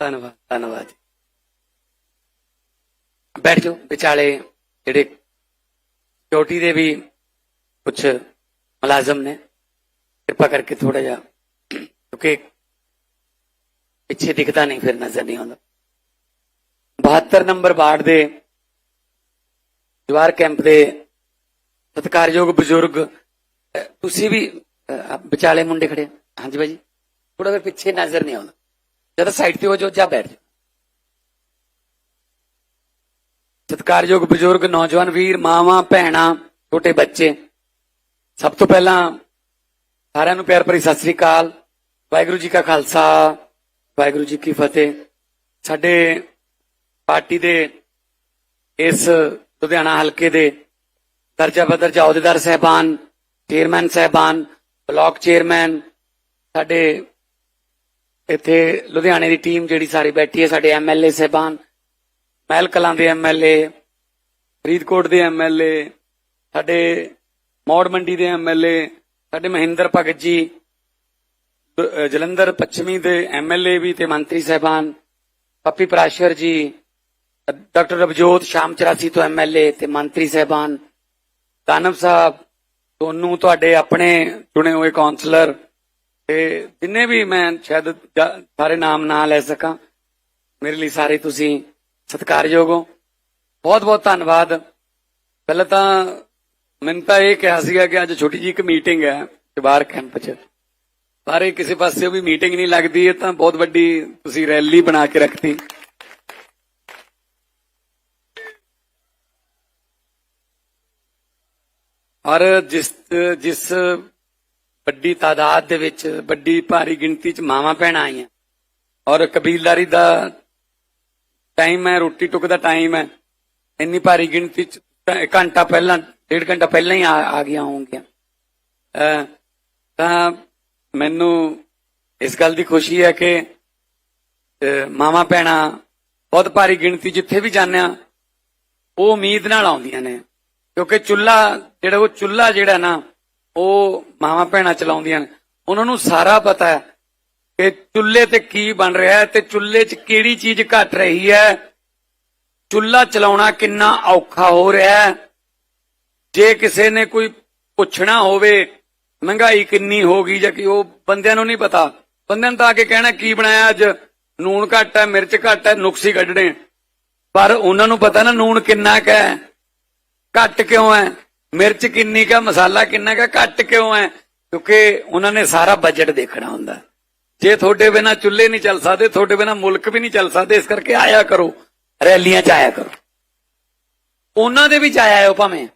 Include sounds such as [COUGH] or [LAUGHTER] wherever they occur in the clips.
ਧੰਨਵਾਦ ਧੰਨਵਾਦ ਜੀ। ਬੈਠ ਜਾਓ, ਵਿਚਾਲੇ ਜਿਹੜੇ ਚੋਟੀ ਦੇ ਵੀ ਕੁਝ ਮੁਲਾਜ਼ਮ ਨੇ, ਕਿਰਪਾ ਕਰਕੇ ਥੋੜਾ ਜਿਹਾ, ਕਿਉਂਕਿ ਪਿੱਛੇ ਦਿਖਦਾ ਨਹੀਂ, ਫਿਰ ਨਜ਼ਰ ਨਹੀਂ ਆਉਂਦਾ। 72 ਨੰਬਰ ਵਾਰਡ ਦੇ ਜਵਾਰ ਕੈਂਪ ਦੇ ਸਤਿਕਾਰਯੋਗ ਬਜ਼ੁਰਗ ਤੁਸੀਂ ਵੀ ਵਿਚਾਲੇ ਮੁੰਡੇ ਖੜੇ ਹਾਂਜੀ ਬਾਈ ਥੋੜਾ ਜਿਹਾ ਪਿੱਛੇ ਨਜ਼ਰ ਨਹੀਂ ਆਉਂਦਾ। ਜਦ ਸਾਈਡ ਤੇ ਹੋ ਜਾਓ, ਜਾਂ ਬੈਠ ਜਾਓ। ਸਤਿਕਾਰਯੋਗ ਬਜ਼ੁਰਗ, ਨੌਜਵਾਨ ਵੀਰ, ਮਾਵਾਂ, ਭੈਣਾਂ, ਛੋਟੇ ਬੱਚੇ, ਸਭ ਤੋਂ ਪਹਿਲਾਂ ਸਾਰਿਆਂ ਨੂੰ ਪਿਆਰ ਭਰੀ ਸਤਿ ਸ੍ਰੀ ਅਕਾਲ। ਵਾਹਿਗੁਰੂ ਜੀ ਕਾ ਖਾਲਸਾ, ਵਾਹਿਗੁਰੂ ਜੀ ਕੀ ਫਤਿਹ। ਸਾਡੇ ਪਾਰਟੀ ਦੇ ਇਸ ਲੁਧਿਆਣਾ ਹਲਕੇ ਦੇ ਦਰਜਾ ਬਦਰਜਾ ਅਹੁਦੇਦਾਰ ਸਹਿਬਾਨ, ਚੇਅਰਮੈਨ ਸਹਿਬਾਨ, ਬਲਾਕ ਚੇਅਰਮੈਨ, ਸਾਡੇ ਇੱਥੇ ਲੁਧਿਆਣੇ ਦੀ ਟੀਮ ਜਿਹੜੀ ਸਾਰੀ ਬੈਠੀ ਹੈ, ਸਾਡੇ ਐਮਐਲਏ ਸਹਿਬਾਨ, ਮਹਿਲ ਕਲਾਂ ਦੇ ਐਮਐਲਏ ਫਰੀਦਕੋਟ ਦੇ ਐਮਐਲਏ ਸਾਡੇ ਮੌੜ ਮੰਡੀ ਦੇ ਐਮਐਲਏ ਸਾਡੇ ਮਹਿੰਦਰ ਭਗਤ ਜੀ ਜਲੰਧਰ ਪੱਛਮੀ ਦੇ ਐਮਐਲਏ ਵੀ ਤੇ ਮੰਤਰੀ ਸਹਿਬਾਨ, ਪੱਪੀ ਪ੍ਰਾਸ਼ਰ ਜੀ ਡਾਕਟਰ ਰਵਜੋਤ ਸ਼ਾਮ 84 ਤੋਂ ਐਮਐਲਏ ਤੇ ਮੰਤਰੀ ਸਹਿਬਾਨ ਦਾਨਵ ਸਾਹਿਬ ਤੁਹਾਨੂੰ ਤੁਹਾਡੇ ਆਪਣੇ ਚੁਣੇ ਹੋਏ ਕਾਉਂਸਲਰ ਤੇ ਜਿੰਨੇ ਵੀ ਮੈਂ ਸ਼ਾਇਦ ਸਾਰੇ ਨਾਮ ਨਾ ਲੈ ਸਕਾਂ, ਮੇਰੇ ਲਈ ਸਾਰੇ ਤੁਸੀਂ ਸਤਿਕਾਰਯੋਗ ਹੋ। ਬਹੁਤ ਬਹੁਤ ਧੰਨਵਾਦ। ਪਹਿਲਾਂ ਤਾਂ ਮੈਨੂੰ ਤਾਂ ਇਹ ਕਿਹਾ ਸੀਗਾ ਕਿ ਅੱਜ ਛੋਟੀ ਜੀ ਇੱਕ ਮੀਟਿੰਗ ਹੈ ਜਵਾਰ ਕੈਂਪ 'ਚ। ਪਰ ਇਹ ਕਿਸੇ ਪਾਸੇ ਵੀ ਮੀਟਿੰਗ ਨਹੀਂ ਲੱਗਦੀ, ਇਹ ਤਾਂ ਬਹੁਤ ਵੱਡੀ ਤੁਸੀਂ ਰੈਲੀ ਬਣਾ ਕੇ ਰੱਖਤੀ। ਔਰ ਜਿਸ ਜਿਸ ਵੱਡੀ ਤਾਦਾਦ ਦੇ ਵਿੱਚ ਵੱਡੀ ਭਾਰੀ ਗਿਣਤੀ ਚ ਮਾਵਾਂ ਭੈਣਾਂ ਆਈਆਂ। ਔਰ ਕਬੀਲਦਾਰੀ ਦਾ ਟਾਈਮ ਹੈ ਰੋਟੀ ਟੁੱਕ ਦਾ ਟਾਈਮ ਹੈ। ਇੰਨੀ ਭਾਰੀ ਗਿਣਤੀ ਚ ਘੰਟਾ ਪਹਿਲਾਂ ਡੇਢ ਘੰਟਾ ਪਹਿਲਾਂ ਹੀ ਆ ਆ ਗਈਆਂ ਹੋਣਗੀਆਂ। ਅਹ, ਤਾਂ ਮੈਨੂੰ ਇਸ ਗੱਲ ਦੀ ਖੁਸ਼ੀ ਹੈ ਕਿ ਅਹ, ਮਾਵਾਂ ਭੈਣਾਂ ਬਹੁਤ ਭਾਰੀ ਗਿਣਤੀ ਜਿੱਥੇ ਵੀ ਜਾਂਦੇ ਆ ਉਹ ਉਮੀਦ ਨਾਲ ਆਉਂਦੀਆਂ ਨੇ। ਕਿਉਂਕਿ ਚੁੱਲਾ ਜਿਹੜਾ ਉਹ ਚੁੱਲਾ ਜਿਹੜਾ ਨਾ ਉਹ ਮਾਵਾਂ ਭੈਣਾਂ ਚਲਾਉਂਦੀਆਂ ਨੇ। ਉਹਨਾਂ ਨੂੰ ਸਾਰਾ ਪਤਾ ਹੈ ਕਿ ਚੁੱਲ੍ਹੇ ਤੇ ਕੀ ਬਣ ਰਿਹਾ ਹੈ ਤੇ ਚੁੱਲ੍ਹੇ 'ਚ ਕਿਹੜੀ ਚੀਜ਼ ਘਟ ਰਹੀ ਹੈ। ਚੁੱਲ੍ਹਾ ਚਲਾਉਣਾ ਕਿੰਨਾ ਔਖਾ ਹੋ ਰਿਹਾ ਹੈ। ਜੇ ਕਿਸੇ ਨੇ ਕੋਈ ਪੁੱਛਣਾ ਹੋਵੇ, ਮਹਿੰਗਾਈ ਕਿੰਨੀ ਹੋ ਗਈ ਜਾਂ ਕਿ ਉਹ ਬੰਦਿਆਂ ਨੂੰ ਨਹੀਂ ਪਤਾ, ਬੰਦਿਆਂ ਨੂੰ ਤਾਂ ਆ ਕੇ ਕਹਿਣਾ, ਕੀ ਬਣਾਇਆ ਅੱਜ? ਨੂਣ ਘੱਟ ਹੈ, ਮਿਰਚ ਘੱਟ ਹੈ, ਨੁਕਸੀ ਕੱਢਣੇ ਪਰ ਉਹਨਾਂ ਨੂੰ ਪਤਾ ਨਾ ਨੂਣ ਕਿੰਨਾ ਕੁ ਹੈ, ਘੱਟ ਕਿਉਂ ਹੈ। ਮਿਰਚ ਕਿੰਨੀ ਕਾ, ਮਸਾਲਾ ਕਿੰਨਾ ਕਾ, ਘੱਟ ਕਿਉਂ ਹੈ? ਕਿਉਂਕਿ ਉਹਨਾਂ ਨੇ ਸਾਰਾ ਬਜਟ ਦੇਖਣਾ ਹੁੰਦਾ। ਜੇ ਤੁਹਾਡੇ ਬਿਨਾ ਚੁੱਲ੍ਹੇ ਨਹੀਂ ਚੱਲ ਸਕਦੇ, ਤੁਹਾਡੇ ਬਿਨਾ ਮੁਲਕ ਵੀ ਨਹੀਂ ਚੱਲ ਸਕਦੇ, ਇਸ ਕਰਕੇ ਆਇਆ ਕਰੋ। ਰੈਲੀਆਂ 'ਚ ਆਇਆ ਕਰੋ। ਉਹਨਾਂ ਦੇ ਵਿੱਚ ਆਇਆ ਹੋ ਭਾਵੇਂ।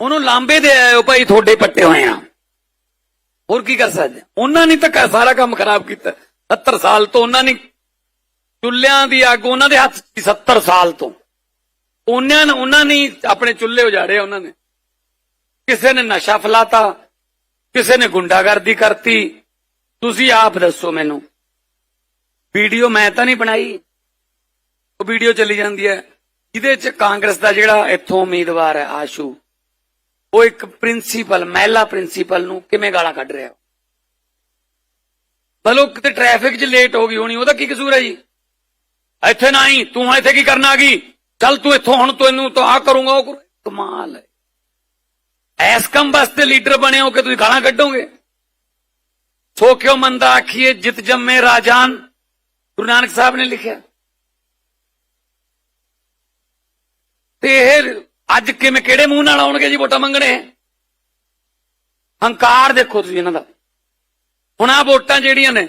ਉਹਨੂੰ ਲਾਂਬੇ ਦੇ ਆਇਓ ਭਾਈ, ਤੁਹਾਡੇ ਪੱਟੇ ਹੋਏ ਆ। ਹੋਰ ਕੀ ਕਰ ਸਕਦੇ? ਉਹਨਾਂ ਨੇ ਤਾਂ ਸਾਰਾ ਕੰਮ ਖਰਾਬ ਕੀਤਾ। 70 ਸਾਲ ਤੋਂ ਉਹਨਾਂ ਨੇ ਚੁੱਲ੍ਹਿਆਂ ਦੀ ਅੱਗ ਉਹਨਾਂ ਦੇ ਹੱਥ 'ਚ 70 ਸਾਲ ਤੋਂ। ਉਹਨਾਂ ਨੇ ਉਹਨਾਂ ਨੇ ਆਪਣੇ ਚੁੱਲ੍ਹੇ ਉਜਾੜੇ ਉਹਨਾਂ ਨੇ। ਕਿਸੇ ਨੇ ਨਸ਼ਾ ਫਲਾਤਾ, ਕਿਸੇ ਨੇ ਗੁੰਡਾਗਰਦੀ ਕਰਤੀ। ਤੁਸੀਂ ਆਪ ਦੱਸੋ ਮੈਨੂੰ। ਵੀਡੀਓ ਮੈਂ ਤਾਂ ਨਹੀਂ ਬਣਾਈ। ਉਹ ਵੀਡੀਓ ਚੱਲੀ ਜਾਂਦੀ ਹੈ। ਜਿਹਦੇ 'ਚ ਕਾਂਗਰਸ ਦਾ ਜਿਹੜਾ ਇੱਥੋਂ ਉਮੀਦਵਾਰ ਹੈ ਆਸ਼ੂ, ਉਹ ਇੱਕ ਪ੍ਰਿੰਸੀਪਲ, ਮਹਿਲਾ ਪ੍ਰਿੰਸੀਪਲ ਨੂੰ ਕਿਵੇਂ ਗਾਲਾਂ ਕੱਢ ਰਿਹਾ? ਬਲੋ ਕਿਤੇ ਟ੍ਰੈਫਿਕ 'ਚ ਲੇਟ ਹੋ ਗਈ ਹੋਣੀ, ਉਹਦਾ ਕੀ ਕਸੂਰ ਹੈ ਜੀ? ਇੱਥੇ ਨਾ ਆਈ, ਤੂੰ ਇੱਥੇ ਕੀ ਕਰਨ ਆ ਗਈ? ਚੱਲ ਤੂੰ ਇੱਥੋਂ, ਹੁਣ ਤੈਨੂੰ ਤਾਂ ਆ ਕਰੂੰਗਾ, ਉਹ ਕਰੂੰ। ਕਮਾਲ ਹੈ। ਐਸ ਕੰਮ ਵਾਸਤੇ ਲੀਡਰ ਬਣੇ ਹੋ ਕਿ ਤੁਸੀਂ ਗਾਲਾਂ ਕੱਢੋਗੇ। ਸੋ ਕਿਉ ਮੰਦਾ ਆਖੀਏ, ਜਿਤ ਜੰਮੇ ਰਾਜਾਨ, ਗੁਰੂ ਨਾਨਕ ਸਾਹਿਬ ਨੇ ਲਿਖਿਆ। ਤੇ ਇਹ ਅੱਜ ਕਿਵੇਂ, ਕਿਹੜੇ ਮੂੰਹ ਨਾਲ ਆਉਣਗੇ ਜੀ ਵੋਟਾਂ ਮੰਗਣੇ? ਹੰਕਾਰ ਦੇਖੋ ਤੁਸੀਂ ਇਹਨਾਂ ਦਾ। ਹੁਣ ਆ ਵੋਟਾਂ ਜਿਹੜੀਆਂ ਨੇ,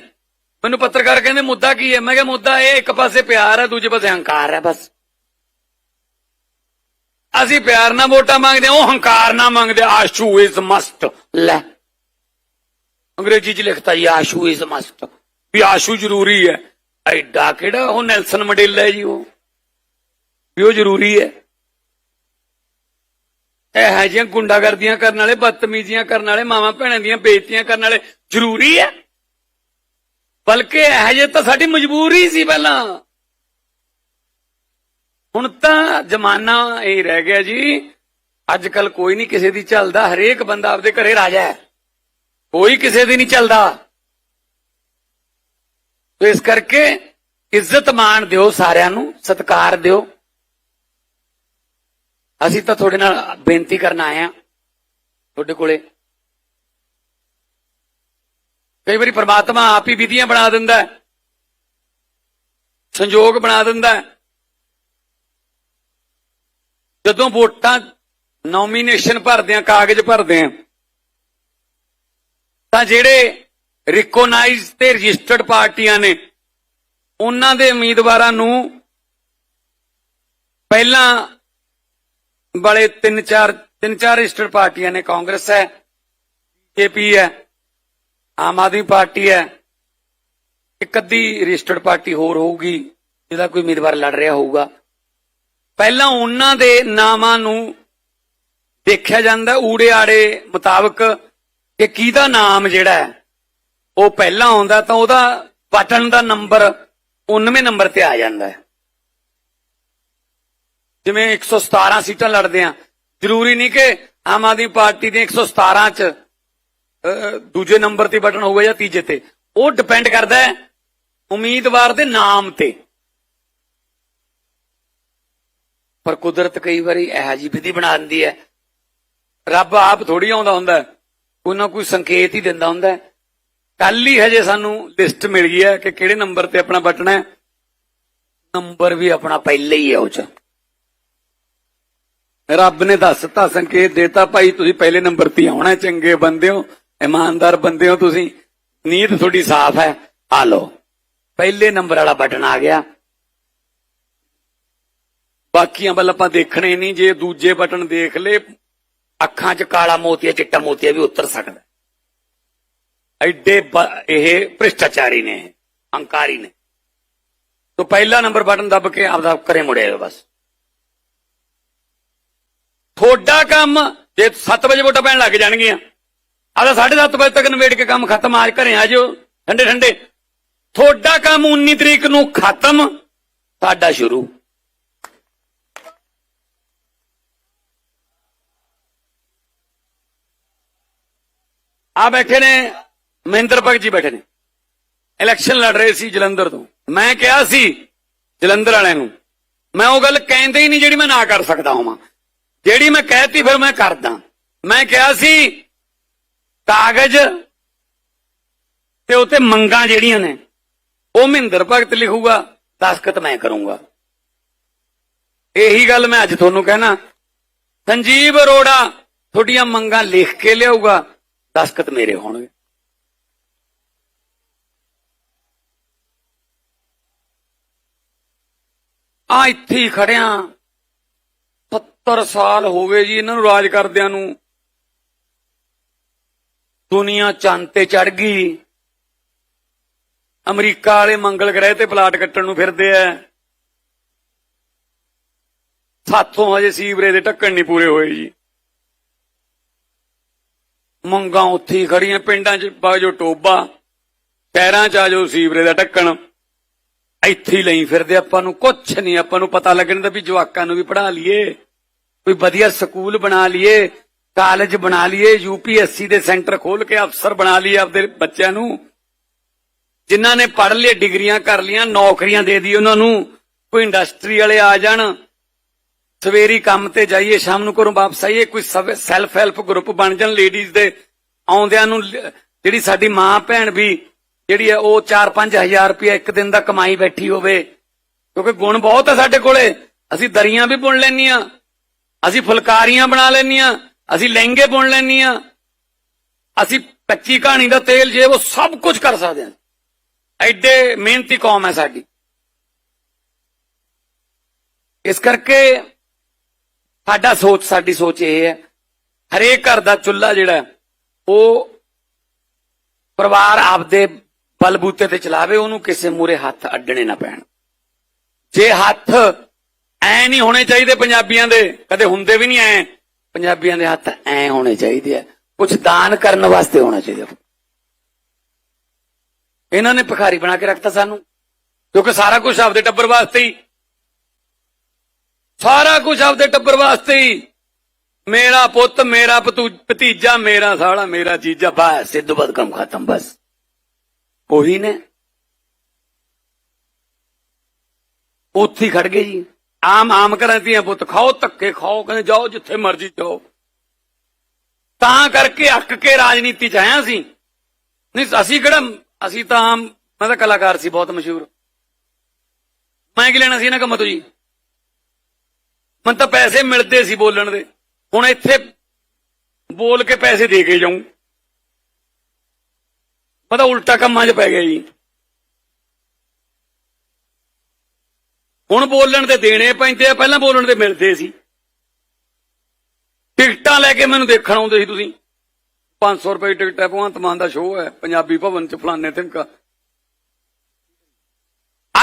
ਮੈਨੂੰ ਪੱਤਰਕਾਰ ਕਹਿੰਦੇ, ਮੁੱਦਾ ਕੀ ਹੈ? ਮੈਂ ਕਿਹਾ, ਮੁੱਦਾ ਇਹ ਇੱਕ ਪਾਸੇ ਪਿਆਰ ਹੈ, ਦੂਜੇ ਪਾਸੇ ਹੰਕਾਰ ਹੈ, ਬਸ। ਅਸੀਂ ਪਿਆਰ ਨਾਲ ਵੋਟਾਂ ਮੰਗਦੇ ਹਾਂ, ਉਹ ਹੰਕਾਰ ਨਾਲ ਮੰਗਦੇ ਆਸ਼ੂ ਇਜ਼ ਮਸਟ ਲੈ। ਅੰਗਰੇਜ਼ੀ ਚ ਲਿਖਤਾ ਜੀ ਆਸ਼ੂ ਇਜ਼ ਮਸਟ ਵੀ ਆਸ਼ੂ ਜ਼ਰੂਰੀ ਹੈ। ਐਡਾ ਕਿਹੜਾ ਉਹ ਨੈਲਸਨ ਮੰਡੇਲਾ ਹੈ ਜੀ ਉਹ? ਵੀ ਉਹ ਜ਼ਰੂਰੀ ਹੈ। ਇਹ ਹੈ ਜਿਹੀਆਂ ਗੁੰਡਾਗਰਦੀਆਂ ਕਰਨ ਵਾਲੇ ਬਦਤਮੀਜ਼ੀਆਂ ਕਰਨ ਵਾਲੇ ਮਾਵਾਂ ਭੈਣਾਂ ਦੀਆਂ ਬੇਇੱਜ਼ਤੀਆਂ ਕਰਨ ਵਾਲੇ ਜ਼ਰੂਰੀ ਹੈ। ਬਲਕਿ ਇਹ ਜੇ ਤਾਂ ਸਾਡੀ ਮਜਬੂਰੀ ਸੀ ਪਹਿਲਾਂ। ਹੁਣ ਤਾਂ ਜ਼ਮਾਨਾ ਇਹ ਰਹਿ ਗਿਆ ਜੀ। ਅੱਜ ਕੱਲ ਕੋਈ ਨਹੀਂ ਕਿਸੇ ਦੀ ਚੱਲਦਾ। ਹਰੇਕ ਬੰਦਾ ਆਪਦੇ ਘਰੇ ਰਾਜਾ ਹੈ। ਕੋਈ ਕਿਸੇ ਦੀ ਨਹੀਂ ਚੱਲਦਾ। ਤੋ ਇਸ ਕਰਕੇ ਇੱਜ਼ਤ ਮਾਣ ਦਿਓ ਸਾਰਿਆਂ ਨੂੰ, ਸਤਿਕਾਰ ਦਿਓ। ਅਸੀਂ ਤਾਂ ਤੁਹਾਡੇ ਨਾਲ ਬੇਨਤੀ ਕਰਨ ਆਏ ਆ ਤੁਹਾਡੇ ਕੋਲੇ। ਕਈ ਵਾਰੀ ਪ੍ਰਮਾਤਮਾ ਆਪ ਹੀ ਵਿਧੀਆਂ ਬਣਾ ਦਿੰਦਾ ਹੈ। ਸੰਜੋਗ ਬਣਾ ਦਿੰਦਾ ਜਦੋਂ ਵੋਟਾਂ ਨੋਮੀਨੇਸ਼ਨ ਭਰਦੇ ਆ ਕਾਗਜ਼ ਭਰਦੇ ਆ ਤਾਂ ਜਿਹੜੇ ਰਿਕੋਗਨਾਈਜ਼ ਤੇ ਰਜਿਸਟਰਡ ਪਾਰਟੀਆਂ ਨੇ, ਉਹਨਾਂ ਦੇ ਉਮੀਦਵਾਰਾਂ ਨੂੰ ਪਹਿਲਾਂ ਵਾਲੇ ਤਿੰਨ ਚਾਰ ਤਿੰਨ ਚਾਰ ਰਜਿਸਟਰਡ ਪਾਰਟੀਆਂ ਨੇ, ਕਾਂਗਰਸ ਹੈ ਬੀਜੇਪੀ ਹੈ, ਆਮ ਆਦਮੀ ਪਾਰਟੀ ਹੈ, ਇੱਕ ਅੱਧੀ ਰਜਿਸਟਰਡ ਪਾਰਟੀ ਹੋਰ ਹੋਊਗੀ, ਜਿਹਦਾ ਕੋਈ ਉਮੀਦਵਾਰ ਲੜ ਰਿਹਾ ਹੋਊਗਾ। ਪਹਿਲਾਂ ਉਹਨਾਂ ਦੇ ਨਾਮਾਂ ਨੂੰ ਦੇਖਿਆ ਜਾਂਦਾ ਊੜੇ ਆੜੇ ਮੁਤਾਬਕ ਕਿ ਕਿਹਦਾ ਨਾਮ ਜਿਹੜਾ ਉਹ ਪਹਿਲਾਂ ਆਉਂਦਾ ਤਾਂ ਉਹਦਾ ਬਟਨ ਦਾ ਨੰਬਰ 19ਵੇਂ ਨੰਬਰ ਤੇ ਆ ਜਾਂਦਾ ਹੈ। ਜਿਵੇਂ 117 ਸੀਟਾਂ ਲੜਦੇ ਆ ਜ਼ਰੂਰੀ ਨਹੀਂ ਕਿ ਆਮ ਆਦਮੀ ਪਾਰਟੀ ਦੇ 117 ਚ ਅਹ, ਦੂਜੇ ਨੰਬਰ ਤੇ ਬਟਨ ਹੋਊਗਾ ਜਾਂ ਤੀਜੇ ਤੇ। ਉਹ ਡਿਪੈਂਡ ਕਰਦਾ ਹੈ ਉਮੀਦਵਾਰ ਦੇ ਨਾਮ ਤੇ। ਪਰ ਕੁਦਰਤ ਕਈ ਵਾਰੀ ਇਹੋ ਜਿਹੀ ਵਿਧੀ ਬਣਾ ਦਿੰਦੀ ਹੈ। ਰੱਬ ਆਪ ਥੋੜੀ ਆਉਂਦਾ ਹੁੰਦਾ ਕੋਈ ਨਾ ਕੋਈ ਸੰਕੇਤ ਹੀ ਦਿੰਦਾ ਹੁੰਦਾ ਕੱਲ ਹੀ ਹਜੇ ਸਾਨੂੰ ਲਿਸਟ ਮਿਲ ਗਈ ਹੈ ਕਿ ਕਿਹੜੇ ਨੰਬਰ ਤੇ ਆਪਣਾ ਬਟਨ ਹੈ। ਨੰਬਰ ਵੀ ਆਪਣਾ ਪਹਿਲੇ ਹੀ ਹੈ ਉਹ ਚ। ਰੱਬ ਨੇ ਦੱਸਤਾ, ਸੰਕੇਤ ਦੇਤਾ, ਭਾਈ ਤੁਸੀਂ ਪਹਿਲੇ ਨੰਬਰ ਤੇ ਆਉਣਾ ਚੰਗੇ ਬੰਦੇ ਹੋ, ਇਮਾਨਦਾਰ ਬੰਦੇ ਹੋ ਤੁਸੀਂ। ਨੀਤ ਤੁਹਾਡੀ ਸਾਫ਼ ਹੈ। ਆ ਲਓ। ਪਹਿਲੇ ਨੰਬਰ ਵਾਲਾ ਬਟਨ ਆ ਗਿਆ। ਬਾਕੀਆਂ ਵੱਲ ਆਪਾਂ ਦੇਖਣੇ ਨਹੀਂ, ਜੇ ਦੂਜੇ ਬਟਨ ਦੇਖ ਲੇ, ਅੱਖਾਂ 'ਚ ਕਾਲਾ ਮੋਤੀਆ, ਚਿੱਟਾ ਮੋਤੀਆ ਵੀ ਉਤਰ ਸਕਦਾ। ਹੈ। ਐਡੇ ਇਹ ਭ੍ਰਿਸ਼ਟਾਚਾਰੀ ਨੇ, ਹੰਕਾਰੀ ਨੇ। ਤੋਂ ਪਹਿਲਾ ਨੰਬਰ ਬਟਨ ਦੱਬ ਕੇ ਆਪਦਾ ਕਰੇ ਮੁੜਿਆ ਬਸ। ਤੁਹਾਡਾ ਕੰਮ ਜੇ 7 ਵਜੇ ਵੋਟਾਂ ਪੈਣ ਲੱਗ ਜਾਣਗੀਆਂ ਆਦਾ 7:30 ਵਜੇ ਤੱਕ ਨਵੇੜ ਕੇ ਕੰਮ ਖਤਮ ਆਜ ਘਰੇ ਆ ਜਾਓ ਠੰਡੇ ਠੰਡੇ ਤੁਹਾਡਾ ਕੰਮ 19 ਤਰੀਕ ਨੂੰ ਖਤਮ ਸਾਡਾ ਸ਼ੁਰੂ। ਆ ਬੈਠੇ ਨੇ, ਮਹਿੰਦਰ ਭਗਤ ਜੀ ਬੈਠੇ ਨੇ। ਇਲੈਕਸ਼ਨ ਲੜ ਰਹੇ ਸੀ ਜਲੰਧਰ ਤੋਂ। ਮੈਂ ਕਿਹਾ ਸੀ ਜਲੰਧਰ ਵਾਲਿਆਂ ਨੂੰ, ਮੈਂ ਉਹ ਗੱਲ ਕਹਿੰਦੇ ਹੀ ਨਹੀਂ ਜਿਹੜੀ ਮੈਂ ਨਾ ਕਰ ਸਕਦਾ ਹਾਂ ਜਿਹੜੀ ਮੈਂ ਕਹਿਤੀ ਫਿਰ ਮੈਂ ਕਰਦਾ। ਮੈਂ ਕਿਹਾ ਸੀ, ਕਾਗਜ਼ ਤੇ ਉਤੇ ਮੰਗਾਂ ਜਿਹੜੀਆਂ ਨੇ, ਉਹ ਮਹਿੰਦਰ ਭਗਤ ਲਿਖੂਗਾ, ਦਸਖਤ ਮੈਂ ਕਰੂੰਗਾ। ਇਹੀ ਗੱਲ ਮੈਂ ਅੱਜ ਤੁਹਾਨੂੰ ਕਹਿਣਾ। ਸੰਜੀਵ ਅਰੋੜਾ ਤੁਹਾਡੀਆਂ ਮੰਗਾਂ ਲਿਖ ਕੇ ਲਿਆਊਗਾ। ਦਸਖਤ ਮੇਰੇ ਹੋਣਗੇ। ਆ ਇੱਥੇ ਹੀ ਖੜਿਆਂ। 70 ਸਾਲ ਹੋ ਗਏ ਜੀ ਇਹਨਾਂ ਨੂੰ ਰਾਜ ਕਰਦਿਆਂ ਨੂੰ। ਦੁਨੀਆ ਚੰਨ ਤੇ ਚੜ ਗਈ। ਅਮਰੀਕਾ ਵਾਲੇ ਮੰਗਲ ਗ੍ਰਹਿ ਤੇ ਪਲਾਟ ਕੱਟਣ ਨੂੰ ਫਿਰਦੇ ਐ। ਸਾਥੋਂ ਹਜੇ ਸੀਵਰੇ ਦੇ ਢੱਕਣ ਨਹੀਂ ਪੂਰੇ ਹੋਏ ਜੀ। ਮੰਗਾਂ ਉੱਥੇ ਹੀ ਖੜੀਆਂ, ਪਿੰਡਾਂ 'ਚ ਬਾਜੋ ਟੋਬਾ ਸ਼ਹਿਰਾਂ 'ਚ ਆਜੋ ਸੀਵਰੇ ਦਾ ਢੱਕਣ। ਇੱਥੇ ਹੀ ਲਈ ਫਿਰਦੇ ਆਪਾਂ ਨੂੰ, ਕੁਛ ਨਹੀਂ, ਆਪਾਂ ਨੂੰ ਪਤਾ ਲੱਗਣ ਦਾ ਵੀ ਜਵਾਕਾਂ ਨੂੰ ਵੀ ਪੜ੍ਹਾ ਲਈਏ, ਕੋਈ ਵਧੀਆ ਸਕੂਲ ਬਣਾ ਲਈਏ, ਕਾਲਜ ਬਣਾ ਲਈਏ ਯੂਪੀਐਸਸੀ ਦੇ ਸੈਂਟਰ ਖੋਲ ਕੇ ਅਫਸਰ ਬਣਾ ਲਈਏ ਆਪਦੇ ਬੱਚਿਆਂ ਨੂੰ। ਜਿਨ੍ਹਾਂ ਨੇ ਪੜ੍ਹ ਲਏ ਡਿਗਰੀਆਂ ਕਰ ਲੀਆਂ ਨੌਕਰੀਆਂ ਦੇ ਦੀ ਉਹਨਾਂ ਨੂੰ, ਕੋਈ ਇੰਡਸਟਰੀ ਵਾਲੇ ਆ ਜਾਣ ਸਵੇਰੀ ਕੰਮ ਤੇ ਜਾਈਏ, ਸ਼ਾਮ ਨੂੰ ਘਰੋਂ ਵਾਪਸ ਆਈਏ, ਕੋਈ ਸੈਲਫ ਹੈਲਪ ਗਰੁੱਪ ਬਣ ਜਾਣ ਲੇਡੀਜ਼ ਦੇ, ਆਉਂਦਿਆਂ ਨੂੰ ਜਿਹੜੀ ਸਾਡੀ ਮਾਂ ਭੈਣ ਵੀ, ਜਿਹੜੀ ਹੈ ਉਹ 4-5000 ਰੁਪਏ ਇੱਕ ਦਿਨ ਦਾ ਕਮਾਈ ਬੈਠੀ ਹੋਵੇ, ਕਿਉਂਕਿ ਗੁਣ ਬਹੁਤ ਹੈ ਸਾਡੇ ਕੋਲੇ, ਅਸੀਂ ਦਰੀਆਂ ਵੀ ਬੁਣ ਲੈਣੀਆਂ ਅਸੀਂ ਫੁਲਕਾਰੀਆਂ ਬਣਾ ਲੈਣੀਆਂ ਅਸੀਂ ਲਹਿੰਗੇ ਬੁਣ ਲੈਣੀਆਂ ਅਸੀਂ ਕੱਚੀ ਕਹਾਣੀ ਦਾ ਤੇਲ ਜੇ ਉਹ ਸਭ ਕੁਝ ਕਰ ਸਕਦੇ ਹਾਂ। ਐਡੇ ਮਿਹਨਤੀ ਕੌਮ ਹੈ ਸਾਡੀ। ਇਸ ਕਰਕੇ ਸਾਡਾ ਸੋਚ, ਸਾਡੀ ਸੋਚ ਇਹ ਹੈ। ਹਰੇਕ ਘਰ ਦਾ ਚੁੱਲ੍ਹਾ ਜਿਹੜਾ ਉਹ ਪਰਿਵਾਰ ਆਪਦੇ ਬਲਬੂਤੇ ਤੇ ਚਲਾਵੇ, ਉਹਨੂੰ ਕਿਸੇ ਮੂਰੇ ਹੱਥ ਅੱਡਣੇ ਨਾ ਪੈਣ। ਜੇ ਹੱਥ ਐ ਨਹੀਂ ਹੋਣੇ ਚਾਹੀਦੇ ਪੰਜਾਬੀਆਂ ਦੇ, ਕਦੇ ਹੁੰਦੇ ਵੀ ਨਹੀਂ ਐ, ਪੰਜਾਬੀਆਂ ਦੇ ਹੱਥ ਐ ਹੋਣੇ ਚਾਹੀਦੇ ਆ। ਕੁਝ ਦਾਨ ਕਰਨ ਵਾਸਤੇ ਹੋਣਾ ਚਾਹੀਦਾ। ਇਹਨਾਂ ਨੇ ਭਿਖਾਰੀ ਬਣਾ ਕੇ ਰੱਖਤਾ ਸਾਨੂੰ, ਕਿਉਂਕਿ ਸਾਰਾ ਕੁਝ ਆਪਦੇ ਟੱਬਰ ਵਾਸਤੇ ਹੀ ਸਾਰਾ ਕੁਝ ਆਪਦੇ ਟੱਬਰ ਵਾਸਤੇ ਹੀ। ਮੇਰਾ ਪੁੱਤ, ਮੇਰਾ ਭਤੂ- ਭਤੀਜਾ, ਮੇਰਾ ਸਾਲਾ, ਮੇਰਾ ਜੀਜਾ ਬਸ ਸਿੱਧੂ ਬਦ ਕੰਮ ਖਤਮ, ਬਸ। ਉਹੀ ਨੇ। ਉੱਥੇ ਹੀ ਖੜ ਗਏ ਜੀ। ਆਮ ਆਮ ਘਰਾਂ ਦੀਆਂ ਪੁੱਤ, ਖਾਓ ਧੱਕੇ, ਖਾਓ, ਕਹਿੰਦੇ ਜਾਓ ਜਿੱਥੇ ਮਰਜ਼ੀ ਜਾਓ। ਤਾਂ ਕਰਕੇ ਅੱਕ ਕੇ ਰਾਜਨੀਤੀ ਚ ਆਇਆ ਸੀ। ਨਹੀਂ, ਅਸੀਂ ਕਿਹੜਾ, ਅਸੀਂ ਤਾਂ ਆਮ, ਮੈਂ ਤਾਂ ਕਲਾਕਾਰ ਸੀ, ਬਹੁਤ ਮਸ਼ਹੂਰ। ਮੈਂ ਕੀ ਲੈਣਾ ਸੀ ਇਹਨਾਂ ਕੰਮਾਂ ਤੋਂ ਜੀ? ਮਨ ਤਾਂ ਪੈਸੇ ਮਿਲਦੇ ਸੀ ਬੋਲਣ ਦੇ। ਹੁਣ ਇੱਥੇ ਬੋਲ ਕੇ ਪੈਸੇ ਦੇ ਕੇ ਜਾਉਂ ਪਤਾ ਉਲਟਾ ਕੰਮਾਂ 'ਚ ਪੈ ਗਿਆ ਜੀ। ਹੁਣ ਬੋਲਣ ਦੇ ਦੇਣੇ ਪੈਂਦੇ ਆ, ਪਹਿਲਾਂ ਬੋਲਣ ਤੇ ਮਿਲਦੇ ਸੀ। ਟਿਕਟਾਂ ਲੈ ਕੇ ਮੈਨੂੰ ਦੇਖਣ ਆਉਂਦੇ ਸੀ ਤੁਸੀਂ। 500 ਰੁਪਏ ਟਿਕਟ ਹੈ, ਭਗਵੰਤ ਮਾਨ ਦਾ ਸ਼ੋਅ ਹੈ, ਪੰਜਾਬੀ ਭਵਨ ਚ, ਫਲਾਣੇ ਤਿਮਕਾ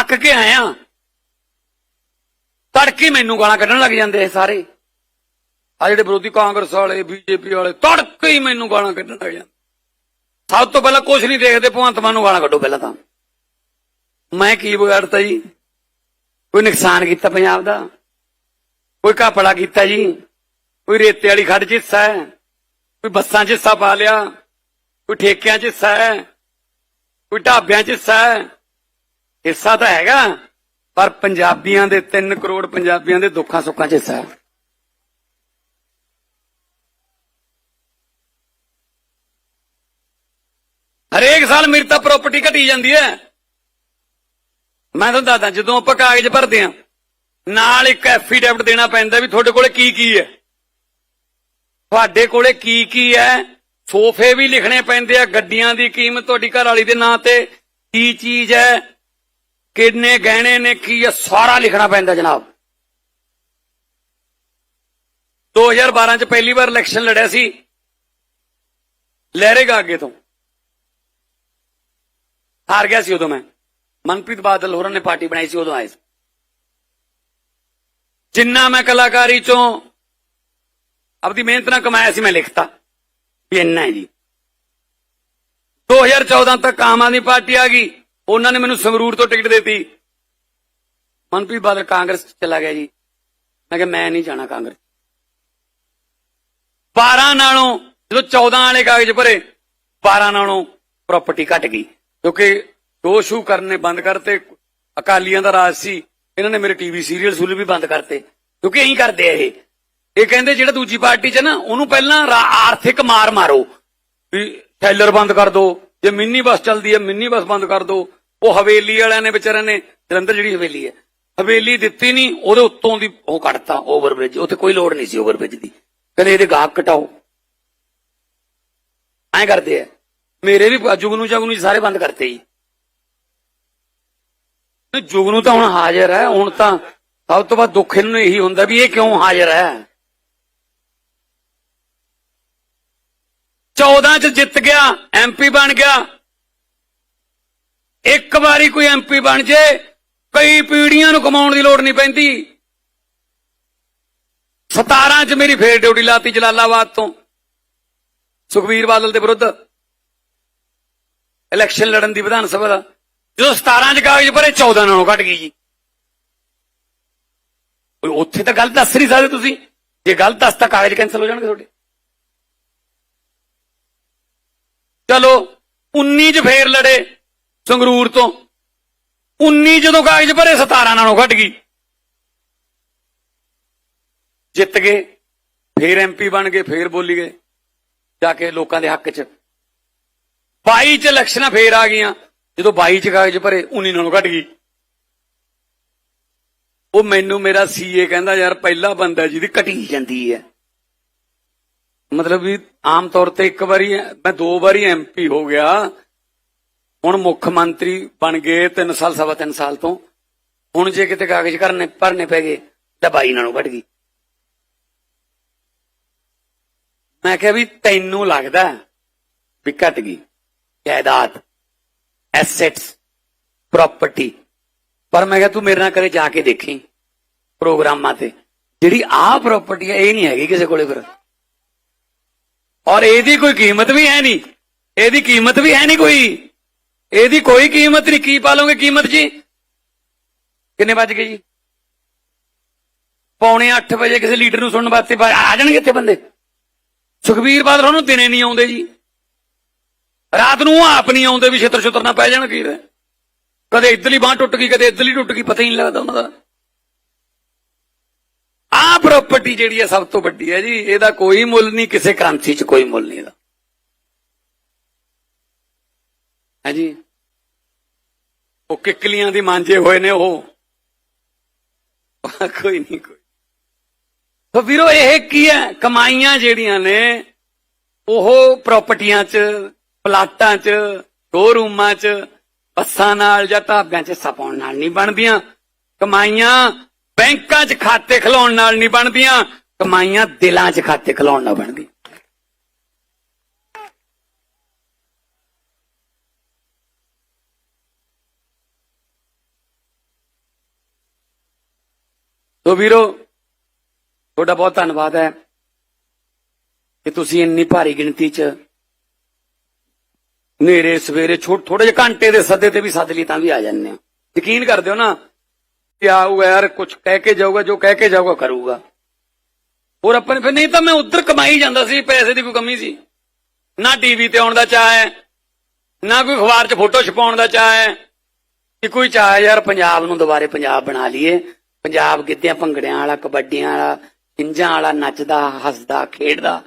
ਅੱਕ ਕੇ ਆਇਆ। ਤੜਕੇ ਮੈਨੂੰ ਗਾਲਾਂ ਕੱਢਣ ਲੱਗ ਜਾਂਦੇ ਇਹ ਸਾਰੇ। ਆ ਜਿਹੜੇ ਵਿਰੋਧੀ ਕਾਂਗਰਸ ਵਾਲੇ, ਬੀਜੇਪੀ ਵਾਲੇ, ਤੜਕੇ ਹੀ ਮੈਨੂੰ ਗਾਲਾਂ ਕੱਢਣ ਲੱਗ ਜਾਂਦੇ। ਸਭ ਤੋਂ ਪਹਿਲਾਂ ਕੁਝ ਨਹੀਂ ਦੇਖਦੇ, ਭਗਵੰਤ ਮਾਨ ਨੂੰ ਗਾਲਾਂ ਕੱਢੋ ਪਹਿਲਾਂ ਤਾਂ। ਮੈਂ ਕੀ ਵਿਗਾੜਤਾ ਜੀ? ਕੋਈ ਨੁਕਸਾਨ ਕੀਤਾ ਪੰਜਾਬ ਦਾ? ਕੋਈ ਘਪਲਾ ਕੀਤਾ ਜੀ? ਕੋਈ ਰੇਤੇ ਵਾਲੀ ਖੱਡ 'ਚ ਹਿੱਸਾ ਹੈ? ਕੋਈ ਬੱਸਾਂ 'ਚ ਹਿੱਸਾ ਪਾ ਲਿਆ? ਕੋਈ ਠੇਕਿਆਂ 'ਚ ਹਿੱਸਾ ਹੈ? ਕੋਈ ਢਾਬਿਆਂ 'ਚ ਹਿੱਸਾ ਹੈ? ਹਿੱਸਾ ਤਾਂ ਹੈਗਾ। ਪਰ ਪੰਜਾਬੀਆਂ ਦੇ 3 ਕਰੋੜ ਪੰਜਾਬੀਆਂ ਦੇ ਦੁੱਖਾਂ ਸੁੱਖਾਂ 'ਚ ਹਿੱਸਾ ਹਰੇਕ ਸਾਲ ਮੇਰੀ ਤਾਂ ਪ੍ਰਾਪਰਟੀ ਘਟੀ ਜਾਂਦੀ ਹੈ। ਮੈਂ ਤੁਹਾਨੂੰ ਦੱਸਦਾ, ਜਦੋਂ ਆਪਾਂ ਕਾਗਜ਼ ਭਰਦੇ ਆ ਨਾਲ ਇੱਕ ਐਫੀਡੈਵਿਟ ਦੇਣਾ ਪੈਂਦਾ ਵੀ ਤੁਹਾਡੇ ਕੋਲੇ ਕੀ ਕੀ ਹੈ। ਤੁਹਾਡੇ ਕੋਲੇ ਕੀ ਕੀ ਹੈ, ਸੋਫੇ ਵੀ ਲਿਖਣੇ ਪੈਂਦੇ ਆ, ਗੱਡੀਆਂ ਦੀ ਕੀਮਤ ਤੁਹਾਡੀ ਘਰ ਵਾਲੀ ਦੇ ਨਾਂ ਤੇ ਕੀ ਚੀਜ਼ ਹੈ ਕਿੰਨੇ ਗਹਿਣੇ ਨੇ, ਕੀ ਹੈ ਸਾਰਾ ਲਿਖਣਾ ਪੈਂਦਾ ਜਨਾਬ? 2012 ਚ ਪਹਿਲੀ ਵਾਰ ਇਲੈਕਸ਼ਨ ਲੜਿਆ ਸੀ। ਲਹਿਰੇਗਾ ਅੱਗੇ ਤੋਂ। ਹਾਰ ਗਿਆ ਸੀ ਉਦੋਂ ਮੈਂ। ਮਨਪ੍ਰੀਤ ਬਾਦਲ ਹੋਰਾਂ ਨੇ ਪਾਰਟੀ ਬਣਾਈ ਸੀ, ਉਦੋਂ ਆਏ ਸੀ। ਜਿੰਨਾ ਮੈਂ ਕਲਾਕਾਰੀ ਚੋਂ ਆਪਦੀ ਮਿਹਨਤ ਨਾਲ ਕਮਾਇਆ ਸੀ, ਮੈਂ ਲਿਖਤਾ। ਵੀ ਇੰਨਾ ਹੈ ਜੀ। 2014 ਤੱਕ ਆਮ ਆਦਮੀ ਪਾਰਟੀ ਆ ਗਈ। ਉਹਨਾਂ ਨੇ ਮੈਨੂੰ ਸੰਗਰੂਰ ਤੋਂ ਟਿਕਟ ਦਿੱਤੀ। ਮਨਪ੍ਰੀਤ ਬਾਦਲ ਕਾਂਗਰਸ ਚਲਾ ਗਿਆ ਜੀ। ਮੈਂ ਕਿਹਾ, ਮੈਂ ਨਹੀਂ ਜਾਣਾ ਕਾਂਗਰਸ 12 ਨਾਲੋਂ, ਜਦੋਂ 14 ਵਾਲੇ ਕਾਗਜ਼ ਭਰੇ 12 ਨਾਲੋਂ ਪ੍ਰਾਪਰਟੀ ਘਟ ਗਈ। ਕਿਉਂਕਿ ਦੋ ਸ਼ੂ ਕਰਨੇ ਬੰਦ ਕਰਤੇ, ਅਕਾਲੀਆਂ ਦਾ ਰਾਜ ਸੀ, ਇਹਨਾਂ ਨੇ ਮੇਰੇ ਟੀਵੀ ਸੀਰੀਅਲ ਸੁਲ ਵੀ ਬੰਦ ਕਰਤੇ। ਕਿਉਂਕਿ ਇਹੀ ਕਰਦੇ ਆ ਇਹ। ਇਹ ਕਹਿੰਦੇ ਜਿਹੜਾ ਦੂਜੀ ਪਾਰਟੀ 'ਚ ਨਾ, ਉਹਨੂੰ ਪਹਿਲਾਂ ਆਰਥਿਕ ਮਾਰ ਮਾਰੋ। ਵੀ ਟੈਲਰ ਬੰਦ ਕਰ ਦੋ, ਜੇ ਮਿੰਨੀ ਬੱਸ ਚੱਲਦੀ ਹੈ, ਮਿੰਨੀ ਬੱਸ ਬੰਦ ਕਰ ਦੋ। ਉਹ ਹਵੇਲੀ ਵਾਲਿਆਂ ਨੇ ਵਿਚਾਰਿਆਂ ਨੇ, ਜਲੰਧਰ ਜਿਹੜੀ ਹਵੇਲੀ ਹੈ, ਹਵੇਲੀ ਦਿੱਤੀ ਨਹੀਂ, ਉਹਦੇ ਉੱਤੋਂ ਦੀ ਉਹ ਕੱਢਤਾ, ਓਵਰਬ੍ਰਿਜ, ਉੱਥੇ ਕੋਈ ਲੋੜ ਨਹੀਂ ਸੀ ਓਵਰਬ੍ਰਿਜ ਦੀ। ਕਹਿੰਦੇ ਇਹਦੇ ਗਾਹਕ ਘਟਾਓ ਐਂ ਕਰਦੇ ਆ। ਮੇਰੇ ਵੀ ਜੁਗਨੂ ਜਗਨੂ ਜੀ ਸਾਰੇ ਬੰਦ ਕਰਤੇ ਜੀ। ਜੁਗਨੂ ਤਾਂ ਹੁਣ ਹਾਜ਼ਰ ਹੈ, ਹੁਣ ਤਾਂ ਸਭ ਤੋਂ ਵੱਧ ਦੁੱਖ ਇਹਨੂੰ ਇਹੀ ਹੁੰਦਾ ਵੀ ਇਹ ਕਿਉਂ ਹਾਜ਼ਰ ਹੈ? 14 ਚ ਜਿੱਤ ਗਿਆ ਐਮਪੀ ਬਣ ਗਿਆ। ਇੱਕ ਵਾਰੀ ਕੋਈ ਐਮਪੀ ਬਣ ਜੇ, ਕਈ ਪੀੜੀਆਂ ਨੂੰ ਕਮਾਉਣ ਦੀ ਲੋੜ ਨਹੀਂ ਪੈਂਦੀ। 17 ਚ ਮੇਰੀ ਫੇਰ ਡਿਊਟੀ ਲਾਤੀ ਜਲਾਲਾਬਾਦ ਤੋਂ। ਸੁਖਬੀਰ ਬਾਦਲ ਦੇ ਵਿਰੁੱਧ ਇਲੈਕਸ਼ਨ ਲੜਨ ਦੀ ਵਿਧਾਨ ਸਭਾ ਦਾ। ਜਦੋਂ 17 ਚ ਕਾਗਜ਼ ਭਰੇ 14 ਨਾਲੋਂ ਘਟ ਗਈ ਜੀ। ਉੱਥੇ ਤਾਂ ਗੱਲ ਦੱਸ ਨਹੀਂ ਸਕਦੇ ਤੁਸੀਂ। ਜੇ ਗੱਲ ਦੱਸ ਤਾਂ ਕਾਗਜ਼ ਕੈਨਸਲ ਹੋ ਜਾਣਗੇ ਤੁਹਾਡੇ। ਚਲੋ 19 ਚ ਫੇਰ ਲੜੇ। ਸੰਗਰੂਰ ਤੋਂ। 19 ਜਦੋਂ ਕਾਗਜ਼ ਭਰੇ 17 ਨਾਲੋਂ ਘਟ ਗਈ। ਜਿੱਤ ਗਏ, ਫੇਰ ਐਮਪੀ ਬਣ ਗਏ, ਫੇਰ ਬੋਲੀ ਗਏ। ਜਾ ਕੇ ਲੋਕਾਂ ਦੇ ਹੱਕ 'ਚ। 22 ਚ ਇਲੈਕਸ਼ਨਾਂ ਫੇਰ ਆ ਗਈਆਂ। ਜਦੋਂ 22 ਚ ਕਾਗਜ਼ ਭਰੇ 19 ਨਾਲੋਂ ਘਟ ਗਈ। ਉਹ ਮੈਨੂੰ ਮੇਰਾ ਸੀਏ ਕਹਿੰਦਾ, ਯਾਰ, ਪਹਿਲਾ ਬੰਦਾ ਜਿਹਦੀ ਘਟੀ ਜਾਂਦੀ ਹੈ। ਮਤਲਬ ਵੀ ਆਮ ਤੌਰ ਤੇ ਇੱਕ ਵਾਰੀ ਮੈਂ ਦੋ ਵਾਰੀ ਐਮਪੀ ਹੋ ਗਿਆ। ਹੁਣ ਮੁੱਖ ਮੰਤਰੀ ਬਣ ਗਏ 3 ਸਾਲ, ਸਵਾ 3 ਸਾਲ ਤੋਂ। ਹੁਣ ਜੇ ਕਿਤੇ ਕਾਗਜ਼ ਕਰਨੇ, ਭਰਨੇ ਪੈ ਗਏ, ਤਾਂ 22 ਨਾਲੋਂ ਘਟ ਗਈ। ਮੈਂ ਕਿਹਾ ਵੀ ਤੈਨੂੰ ਲੱਗਦਾ ਵੀ ਘਟ ਗਈ। ਜਾਇਦਾਦ ਐਸੈਟਸ ਪ੍ਰਾਪਰਟੀ ਪਰ ਮੈਂ ਕਿਹਾ ਤੂੰ ਮੇਰੇ ਨਾਲ ਕਰੇ ਜਾ ਕੇ ਦੇਖੀ ਪ੍ਰੋਗਰਾਮਾਂ ਤੇ। ਜਿਹੜੀ ਆਹ ਪ੍ਰਾਪਰਟੀ ਹੈ ਇਹ ਨਹੀਂ ਹੈਗੀ ਕਿਸੇ ਕੋਲੇ ਫਿਰ। ਔਰ ਇਹਦੀ ਕੋਈ ਕੀਮਤ ਵੀ ਹੈ ਨਹੀਂ। ਇਹਦੀ ਕੀਮਤ ਵੀ ਹੈ ਨਹੀਂ ਕੋਈ। ਇਹਦੀ ਕੋਈ ਕੀਮਤ ਨਹੀਂ। ਕੀ ਪਾ ਲਓਗੇ ਕੀਮਤ ਜੀ? ਕਿੰਨੇ ਵੱਜ ਗਏ ਜੀ? ਪੌਣੇ 8 ਵਜੇ ਕਿਸੇ ਲੀਡਰ ਨੂੰ ਸੁਣਨ ਵਾਸਤੇ ਆ ਜਾਣਗੇ ਇੱਥੇ ਬੰਦੇ। ਸੁਖਬੀਰ ਬਾਦਲ ਉਹਨੂੰ ਦਿਨੇ ਨਹੀਂ ਆਉਂਦੇ ਜੀ। ਰਾਤ ਨੂੰ ਉਹ ਆਪ ਨਹੀਂ ਆਉਂਦੇ ਵੀ ਛਿੱਤਰ ਛੁੱਤਰ ਨਾ ਪੈ ਜਾਣ ਕੀ ਰਹੇ ਕਦੇ ਇੱਧਰਲੀ ਬਾਹ ਟੁੱਟ ਗਈ, ਕਦੇ ਇੱਧਰਲੀ ਟੁੱਟ ਗਈ, ਪਤਾ ਹੀ ਨਹੀਂ ਲੱਗਦਾ ਉਹਨਾਂ ਦਾ। ਆਹ ਪ੍ਰਾਪਰਟੀ ਜਿਹੜੀ ਹੈ ਸਭ ਤੋਂ ਵੱਡੀ ਹੈ ਜੀ। ਇਹਦਾ ਕੋਈ ਮੁੱਲ ਨਹੀਂ, ਕਿਸੇ ਕ੍ਰਾਂਤੀ 'ਚ ਕੋਈ ਮੁੱਲ ਨਹੀਂ ਇਹਦਾ। ਹਾਂਜੀ ਉਹ ਕਿੱਕਲੀਆਂ ਦੀ ਮਾਂਜੇ ਹੋਏ ਨੇ ਉਹ। ਕੋਈ ਨਹੀਂ, ਕੋਈ। ਤਾਂ ਵੀਰੋ, ਇਹ ਕੀ ਹੈ? ਕਮਾਈਆਂ ਜਿਹੜੀਆਂ ਨੇ, ਉਹ ਪ੍ਰਾਪਰਟੀਆਂ 'ਚ, ਪਲਾਟਾਂ 'ਚ ਸ਼ੋਰੂਮਾਂ 'ਚ, ਬੱਸਾਂ ਨਾਲ ਜਾਂ ਢਾਬਿਆਂ 'ਚ ਸਪਾਉਣ ਨਾਲ ਨਹੀਂ ਬਣਦੀਆਂ। ਕਮਾਈਆਂ ਬੈਂਕਾਂ 'ਚ ਖਾਤੇ ਖਲਾਉਣ ਨਾਲ ਨਹੀਂ ਬਣਦੀਆਂ। ਕਮਾਈਆਂ ਦਿਲਾਂ 'ਚ ਖਾਤੇ ਖਲਾਉਣ ਨਾਲ ਬਣਦੀਆਂ ਤੋ ਵੀਰੋ, ਤੁਹਾਡਾ ਬਹੁਤ ਧੰਨਵਾਦ ਹੈ ਕਿ ਤੁਸੀਂ ਇੰਨੀ ਭਾਰੀ ਗਿਣਤੀ 'ਚ ਨੇਰੇ ਸਵੇਰੇ ਛੋਟ ਥੋੜੇ ਜਿਹੇ ਘੰਟੇ ਦੇ ਸੱਦੇ ਤੇ ਵੀ ਸੱਦ ਲਈ ਤਾਂ ਵੀ ਆ ਜਾਂਦੇ ਆ ਯਕੀਨ ਕਰਦੇ ਹੋ ਨਾ ਕਿ ਆਊਗਾ ਯਾਰ ਕੁਝ ਕਹਿ ਕੇ ਜਾਊਗਾ, ਜੋ ਕਹਿ ਕੇ ਜਾਊਗਾ ਕਰੂਗਾ। ਹੋਰ ਆਪਾਂ ਨੇ ਫਿਰ ਨਹੀਂ ਤਾਂ ਮੈਂ ਉੱਧਰ ਕਮਾਈ ਜਾਂਦਾ ਸੀ, ਪੈਸੇ ਦੀ ਕੋਈ ਕਮੀ ਸੀ। ਨਾ ਟੀਵੀ ਤੇ ਆਉਣ ਦਾ ਚਾਹ ਹੈ, ਨਾ ਕੋਈ ਅਖਬਾਰ 'ਚ ਫੋਟੋ ਛਪਾਉਣ ਦਾ ਚਾਹ ਹੈ ਕਿ ਕੋਈ ਚਾਹ ਯਾਰ ਪੰਜਾਬ ਨੂੰ ਦੁਬਾਰੇ ਪੰਜਾਬ ਬਣਾ ਲਈਏ। ਪੰਜਾਬ ਗਿੱਧਿਆਂ, ਭੰਗੜਿਆਂ ਵਾਲਾ, ਕਬੱਡੀਆਂ ਵਾਲਾ ਇੰਜਾਂ ਵਾਲਾ, ਨੱਚਦਾ, ਹੱਸਦਾ, ਖੇਡਦਾ,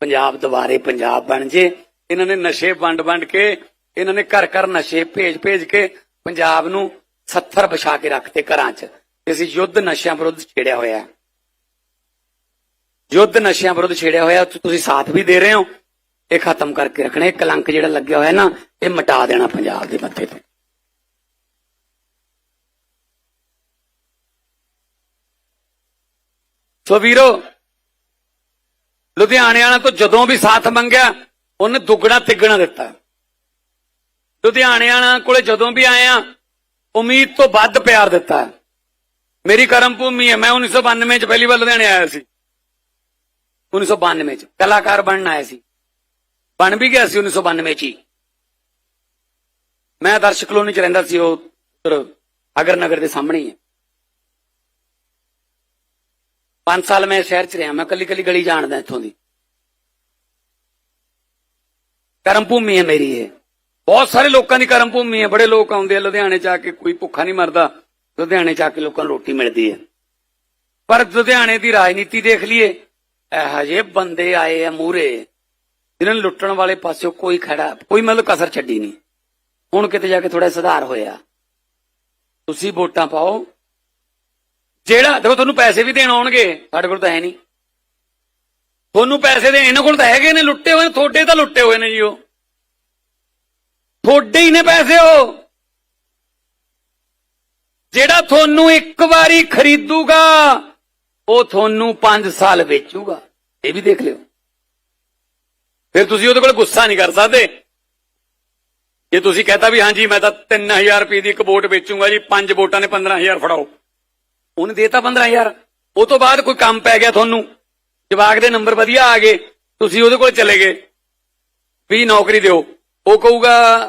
ਪੰਜਾਬ ਦੁਬਾਰੇ ਪੰਜਾਬ ਬਣ ਜੇ। ਇਹਨਾਂ ਨੇ ਨਸ਼ੇ ਵੰਡ ਵੰਡ ਕੇ, ਇਹਨਾਂ ਨੇ ਘਰ ਘਰ ਨਸ਼ੇ ਭੇਜ ਭੇਜ ਕੇ ਪੰਜਾਬ ਨੂੰ ਸੱਥਰ ਵਿਛਾ ਕੇ ਰੱਖਤੇ ਘਰਾਂ 'ਚ। ਅਸੀਂ ਯੁੱਧ ਨਸ਼ਿਆਂ ਵਿਰੁੱਧ ਛੇੜਿਆ ਹੋਇਆ ਹੈ। ਯੁੱਧ ਨਸ਼ਿਆਂ ਵਿਰੁੱਧ ਛੇੜਿਆ ਹੋਇਆ ਤੁਸੀਂ ਸਾਥ ਵੀ ਦੇ ਰਹੇ ਹੋ। ਇਹ ਖਤਮ ਕਰਕੇ ਰੱਖਣਾ, ਇਹ ਕਲੰਕ ਜਿਹੜਾ ਲੱਗਿਆ ਹੋਇਆ ਨਾ, ਇਹ ਮਿਟਾ ਦੇਣਾ ਪੰਜਾਬ ਦੇ ਮੱਥੇ ਤੋਂ। ਸੋ ਵੀਰੋ, ਲੁਧਿਆਣੇ ਵਾਲਾ ਤੋਂ ਜਦੋਂ ਵੀ ਸਾਥ ਮੰਗਿਆ, ਉਹਨੇ ਦੁੱਗਣਾ ਤਿੱਗਣਾ ਦਿੱਤਾ। ਲੁਧਿਆਣੇ ਵਾਲਾ ਕੋਲੇ ਜਦੋਂ ਵੀ ਆਇਆ, ਉਮੀਦ ਤੋਂ ਵੱਧ ਪਿਆਰ ਦਿੱਤਾ। ਮੇਰੀ ਕਰਮ ਭੂਮੀ ਹੈ, ਮੈਂ 1992 ਚ ਪਹਿਲੀ ਵਾਰ ਲੁਧਿਆਣੇ ਆਇਆ ਸੀ। 1992 ਚ ਕਲਾਕਾਰ ਬਣਨ ਆਇਆ ਸੀ। ਬਣ ਵੀ ਗਿਆ ਸੀ 1992 ਚ ਹੀ। ਮੈਂ ਦਰਸ਼ਕ ਕਲੋਨੀ ਚ ਰਹਿੰਦਾ ਸੀ, ਉਹ ਅਗਰ ਨਗਰ ਦੇ ਸਾਹਮਣੇ ਹੀ ਹੈ। ਪੰਜ ਸਾਲ ਮੈਂ ਸ਼ਹਿਰ ਚ ਰਿਹਾ, ਮੈਂ ਕੱਲੀ ਕੱਲੀ ਗਲੀ ਜਾਣਦਾ ਇੱਥੋਂ ਦੀ। ਕਰਮ ਭੂਮੀ ਹੈ ਮੇਰੀ ਇਹ। ਬਹੁਤ ਸਾਰੇ ਲੋਕਾਂ ਦੀ ਕਰਮ ਭੂਮੀ ਹੈ। ਬੜੇ ਲੋਕ ਆਉਂਦੇ ਆ ਲੁਧਿਆਣੇ ਚ ਕੇ, ਕੋਈ ਭੁੱਖਾ ਨਹੀਂ ਮਰਦਾ। ਲੁਧਿਆਣੇ ਚ ਕੇ ਲੋਕਾਂ ਨੂੰ ਰੋਟੀ ਮਿਲਦੀ ਹੈ। ਪਰ ਲੁਧਿਆਣੇ ਦੀ ਰਾਜਨੀਤੀ ਦੇਖ ਲਈਏ, ਇਹੋ ਜਿਹੇ ਬੰਦੇ ਆਏ ਆ ਮੂਰੇ ਜਿਨ੍ਹਾਂ ਨੂੰ ਲੁੱਟਣ ਵਾਲੇ ਪਾਸਿਓ ਕੋਈ ਖੜਾ, ਕੋਈ ਮਤਲਬ ਕਸਰ ਛੱਡੀ ਨਹੀਂ। ਹੁਣ ਕਿਤੇ ਜਾ ਕੇ ਥੋੜਾ ਸੁਧਾਰ ਹੋਇਆ। ਤੁਸੀਂ ਵੋਟਾਂ ਪਾਓ ਜਿਹੜਾ, ਦੇਖੋ ਤੁਹਾਨੂੰ ਪੈਸੇ ਵੀ ਦੇਣ ਆਉਣਗੇ, ਸਾਡੇ ਕੋਲ ਤਾਂ ਹੈ ਨਹੀਂ। ਤੁਹਾਨੂੰ ਪੈਸੇ ਦੇ ਇਹਨਾਂ ਕੋਲ ਤਾਂ ਹੈਗੇ ਨੇ, ਲੁੱਟੇ ਹੋਏ ਨੇ, ਤੁਹਾਡੇ ਤਾਂ ਲੁੱਟੇ ਹੋਏ ਨੇ ਜੀ ਉਹ। ਤੁਹਾਡੇ ਹੀ ਨੇ ਪੈਸੇ ਉਹ। ਜਿਹੜਾ ਤੁਹਾਨੂੰ ਇੱਕ ਵਾਰੀ ਖਰੀਦੂਗਾ, ਉਹ ਤੁਹਾਨੂੰ 5 ਸਾਲ ਵੇਚੂਗਾ। ਇਹ ਵੀ ਦੇਖ ਲਿਓ। ਫਿਰ ਤੁਸੀਂ ਉਹਦੇ ਕੋਲ ਗੁੱਸਾ ਨਹੀਂ ਕਰ ਸਕਦੇ। ਜੇ ਤੁਸੀਂ ਕਹਤਾ ਵੀ, ਹਾਂਜੀ, ਮੈਂ ਤਾਂ 3000 ਰੁਪਏ ਦੀ ਇੱਕ ਵੋਟ ਵੇਚੂਗਾ ਜੀ, ਪੰਜ ਵੋਟਾਂ ਨੇ 15000 ਫੜਾਓ। ਉਹਨੇ ਦੇਤਾ 15000 ਉਹ ਤੋਂ ਬਾਅਦ ਕੋਈ ਕੰਮ ਪੈ ਗਿਆ ਤੁਹਾਨੂੰ। ਜਵਾਕ ਦੇ ਨੰਬਰ ਵਧੀਆ ਆ ਗਏ। ਤੁਸੀਂ ਉਹਦੇ ਕੋਲ ਚਲੇ ਗਏ। ਵੀ ਨੌਕਰੀ ਦਿਓ। ਉਹ ਕਹੂਗਾ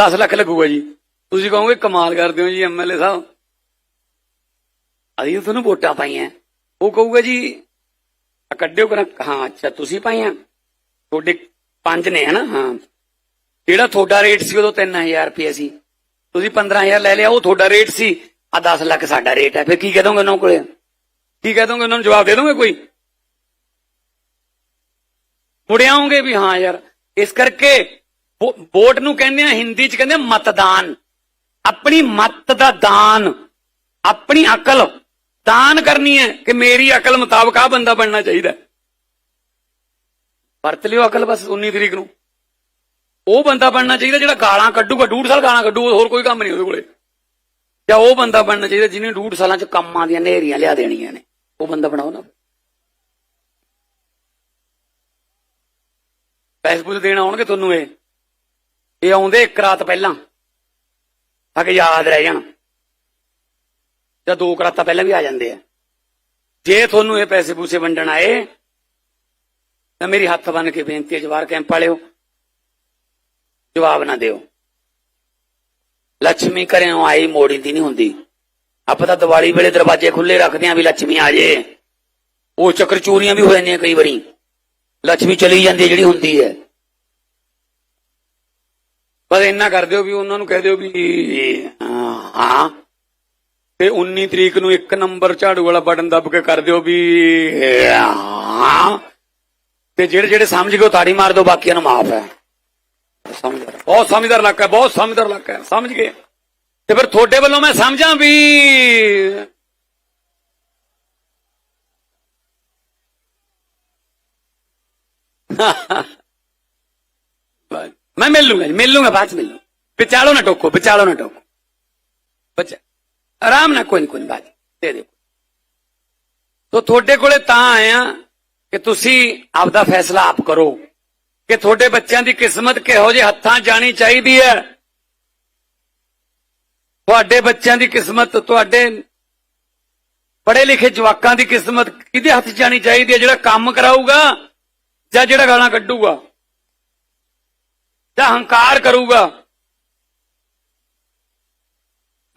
10 ਲੱਖ ਲੱਗੂਗਾ ਜੀ। ਤੁਸੀਂ ਕਹੋਗੇ, ਕਮਾਲ ਕਰਦੇ ਹੋ ਜੀ ਐਮਐਲਏ ਸਾਹਿਬ। ਅਸੀਂ ਤੁਹਾਨੂੰ ਵੋਟਾਂ ਪਾਈਆਂ। ਉਹ ਕਹੂਗਾ ਜੀ ਕੱਢਿਓ ਕਰਾਂ। ਹਾਂ, ਅੱਛਾ, ਤੁਸੀਂ ਪਾਈਆਂ। ਤੁਹਾਡੇ ਪੰਜ ਨੇ, ਹਨਾ? ਹਾਂ। ਜਿਹੜਾ ਤੁਹਾਡਾ ਰੇਟ ਸੀ, ਉਦੋਂ 3000 ਰੁਪਏ ਸੀ। ਤੁਸੀਂ 15000 ਲੈ ਲਿਆ, ਉਹ ਤੁਹਾਡਾ ਰੇਟ ਸੀ। ਆ 10 ਲੱਖ ਸਾਡਾ ਰੇਟ ਹੈ, ਫਿਰ ਕੀ ਕਹਿ ਦੋਗੇ ਉਹਨਾਂ ਕੋਲੇ? ਕੀ ਕਹਿ ਦੋਗੇ ਉਹਨਾਂ ਨੂੰ? ਜਵਾਬ ਦੇ ਦੋਗੇ ਕੋਈ? ਮੁੜਿਆਉਂਗੇ ਵੀ ਹਾਂ ਯਾਰ, ਇਸ ਕਰਕੇ ਵੋਟ ਨੂੰ ਕਹਿੰਦੇ ਆ, ਹਿੰਦੀ ਚ ਕਹਿੰਦੇ ਮਤਦਾਨ। ਆਪਣੀ ਮਤ ਦਾ ਦਾਨ, ਆਪਣੀ ਅਕਲ ਦਾਨ ਕਰਨੀ ਹੈ ਕਿ ਮੇਰੀ ਅਕਲ ਮੁਤਾਬਕ ਆ ਬੰਦਾ ਬਣਨਾ ਚਾਹੀਦਾ ਵਰਤ ਲਿਓ ਅਕਲ ਬਸ 19 ਤਰੀਕ ਨੂੰ। ਉਹ ਬੰਦਾ ਬਣਨਾ ਚਾਹੀਦਾ ਜਿਹੜਾ ਗਾਲਾਂ ਕੱਢੂਗਾ, ਡੂਢ ਸਾਲ ਗਾਲਾਂ ਕੱਢੂਗਾ, ਹੋਰ ਕੋਈ ਕੰਮ ਨਹੀਂ ਉਹਦੇ ਕੋਲੇ। ਜਾਂ ਉਹ ਬੰਦਾ ਬਣਨਾ ਚਾਹੀਦਾ ਜਿਹਨੇ ਡੂਢ ਸਾਲਾਂ ਚ ਕੰਮਾਂ ਦੀਆਂ ਨੇਰੀਆਂ ਲਿਆ ਦੇਣੀਆਂ ਨੇ। ਉਹ ਬੰਦਾ ਬਣਾਓ ਨਾ। ਪੈਸੇ ਪੂਸੇ ਦੇਣ ਆਉਣਗੇ ਤੁਹਾਨੂੰ ਇਹ। ਇਹ ਆਉਂਦੇ ਇੱਕ ਰਾਤ ਪਹਿਲਾਂ। ਤਾਂ ਕਿ ਯਾਦ ਰਹਿ ਜਾਣ। ਜਾਂ ਦੋ ਕੁ ਰਾਤਾਂ ਪਹਿਲਾਂ ਵੀ ਆ ਜਾਂਦੇ ਆ। ਜੇ ਤੁਹਾਨੂੰ ਇਹ ਪੈਸੇ ਪੂਸੇ ਵੰਡਣ ਆਏ, ਤਾਂ ਮੇਰੀ ਹੱਥ ਬੰਨ ਕੇ ਬੇਨਤੀ ਹੈ ਜਵਾਰ ਕੈਂਪ ਵਾਲਿਓ, ਜਵਾਬ ਨਾ ਦਿਓ। ਲక్ష్ਮੀ ਘਰੋਂ ਆਈ ਮੋੜੀਂਦੀ ਨਹੀਂ ਹੁੰਦੀ। ਆਪਾਂ ਤਾਂ ਦੀਵਾਲੀ ਵੇਲੇ ਦਰਵਾਜ਼ੇ ਖੁੱਲੇ ਰੱਖਦੇ ਆਂ ਵੀ ਲక్ష్ਮੀ ਆ ਜੇ। ਉਹ ਚੱਕਰ ਚੋਰੀਆਂ ਵੀ ਹੋ ਜਾਂਦੀਆਂ ਕਈ ਵਾਰੀ। ਲక్ష్ਮੀ ਚਲੀ ਜਾਂਦੀ ਜਿਹੜੀ ਹੁੰਦੀ ਹੈ। ਪਰ ਇੰਨਾ ਕਰ ਦਿਓ ਵੀ ਉਹਨਾਂ ਨੂੰ ਕਹਿ ਦਿਓ ਵੀ, ਹਾਂ ਤੇ 19 ਤਰੀਕ ਨੂੰ ਇੱਕ ਨੰਬਰ ਝਾੜੂ ਵਾਲਾ ਬਟਨ ਦੱਬ ਕੇ ਕਰ ਦਿਓ ਵੀ, ਹਾਂ। ਤੇ ਜਿਹੜੇ ਜਿਹੜੇ ਸਮਝ ਗਏ ਤਾੜੀ ਮਾਰ ਦਿਓ, ਬਾਕੀਆਂ ਨੂੰ ਮਾਫ ਹੈ। ਸਮਝਦਾਰ ਬਹੁਤ ਸਮਝਦਾਰ ਇਲਾਕਾ ਬਹੁਤ ਸਮਝਦਾਰ ਇਲਾਕਾ ਸਮਝ ਗਏ? ਤੇ ਫਿਰ ਤੁਹਾਡੇ ਵੱਲੋਂ ਮੈਂ ਸਮਝਾਂ ਵੀ [LAUGHS] ਮੈਂ ਮਿਲ ਲੂੰਗਾ ਮਿਲ ਲੂੰਗਾ, ਬਾਅਦ ਚ ਮਿਲ ਲੂੰਗਾ। ਵਿਚਾਲੋ ਨਾ ਟੋਕੋ, ਵਿਚਾਲੋ ਨਾ ਟੋਕੋ। ਬੱਚਾ, ਆਰਾਮ ਨਾਲ ਕੋਈ ਨੀ ਕੋਈ ਨੀ, ਬਾਅਦ ਚ, ਦੇ ਤੋ ਤੁਹਾਡੇ ਕੋਲੇ ਤਾਂ ਆਇਆ ਕਿ ਤੁਸੀਂ ਆਪਦਾ ਫੈਸਲਾ ਆਪ ਕਰੋ। ਕਿ ਤੁਹਾਡੇ ਬੱਚਿਆਂ ਦੀ ਕਿਸਮਤ ਕਿਹੋ ਜਿਹੇ ਹੱਥਾਂ ਜਾਣੀ ਚਾਹੀਦੀ ਹੈ? ਤੁਹਾਡੇ ਬੱਚਿਆਂ ਦੀ ਕਿਸਮਤ, ਤੁਹਾਡੇ ਪੜ੍ਹੇ ਲਿਖੇ ਜਵਾਕਾਂ ਦੀ ਕਿਸਮਤ ਕਿਹਦੇ ਹੱਥ ਜਾਣੀ ਚਾਹੀਦੀ ਹੈ, ਜਿਹੜਾ ਕੰਮ ਕਰਾਊਗਾ ਜਾਂ ਜਿਹੜਾ ਗਾਲਾਂ ਕੱਢੂਗਾ? ਜਾਂ ਹੰਕਾਰ ਕਰੂਗਾ?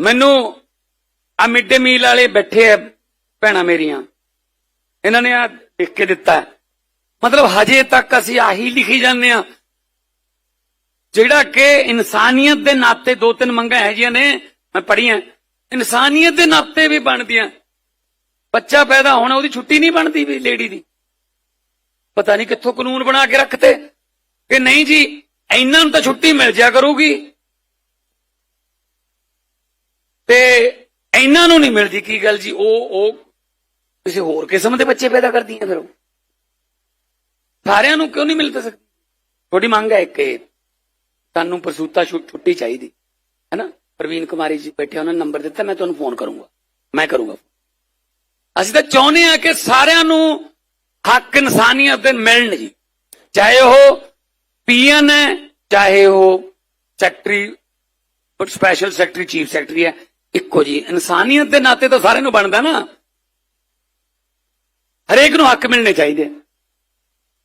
ਮੈਨੂੰ ਆ ਮਿਡ ਮੀਲ ਵਾਲੇ ਬੈਠੇ ਆ ਭੈਣਾਂ ਮੇਰੀਆਂ। ਇਹਨਾਂ ਨੇ ਆ ਦੇਖ ਕੇ ਦਿੱਤਾ ਮਤਲਬ ਹਜੇ ਤੱਕ ਅਸੀਂ ਆਹੀ ਲਿਖੀ ਜਾਂਦੇ ਆ ਜਿਹੜਾ ਕਿ ਇਨਸਾਨੀਅਤ ਦੇ ਨਾਤੇ ਦੋ ਤਿੰਨ ਮੰਗਾਂ ਹੈ ਜੀਆਂ ਨੇ, ਮੈਂ ਪੜੀਆਂ ਇਨਸਾਨੀਅਤ ਦੇ ਨਾਤੇ ਵੀ ਬਣਦੀਆਂ। ਬੱਚਾ ਪੈਦਾ ਹੋਣਾ, ਉਹਦੀ ਛੁੱਟੀ ਨਹੀਂ ਬਣਦੀ ਵੀ ਲੇਡੀ ਦੀ। ਪਤਾ ਨਹੀਂ ਕਿੱਥੋਂ ਕਾਨੂੰਨ ਬਣਾ ਕੇ ਰੱਖਤੇ। ਕਿ ਨਹੀਂ ਜੀ, ਇਹਨਾਂ ਨੂੰ ਤਾਂ ਛੁੱਟੀ ਮਿਲ ਜਾ ਕਰੂਗੀ। ਤੇ ਇਹਨਾਂ ਨੂੰ ਨਹੀਂ ਮਿਲਦੀ ਕੀ ਗੱਲ ਜੀ, ਉਹ ਉਹ ਕਿਸੇ ਹੋਰ ਕਿਸਮ ਦੇ ਬੱਚੇ ਪੈਦਾ ਕਰਦੀਆਂ ਫਿਰ ਉਹ। ਸਾਰਿਆਂ ਨੂੰ ਕਿਉਂ ਨਹੀਂ ਮਿਲ ਸਕਦੀ? ਤੁਹਾਡੀ ਮੰਗ ਹੈ ਕਿ ਤੁਹਾਨੂੰ ਪ੍ਰਸੂਤਾ ਛੁ- ਛੁੱਟੀ ਚਾਹੀਦੀ ਹੈ ਨਾ ਪ੍ਰਵੀਨ ਕੁਮਾਰੀ ਜੀ ਬੈਠੇ, ਉਹਨਾਂ ਨੇ ਨੰਬਰ ਦਿੱਤਾ, ਮੈਂ ਤੁਹਾਨੂੰ ਫੋਨ ਕਰੂੰਗਾ। ਮੈਂ ਕਰੂੰਗਾ ਅਸੀਂ ਤਾਂ ਚਾਹੁੰਦੇ ਆ ਕਿ ਸਾਰਿਆਂ ਨੂੰ ਹੱਕ ਇਨਸਾਨੀਅਤ ਦੇ ਮਿਲਣ ਜੀ। ਚਾਹੇ ਉਹ ਪੀਐਨ ਹੈ, ਚਾਹੇ ਉਹ secretary special secretary chief secretary ਹੈ, ਇੱਕੋ ਜੀ। ਇਨਸਾਨੀਅਤ ਦੇ ਨਾਤੇ ਤਾਂ ਸਾਰਿਆਂ ਨੂੰ ਬਣਦਾ ਨਾ। ਹਰੇਕ ਨੂੰ ਹੱਕ ਮਿਲਣੇ ਚਾਹੀਦੇ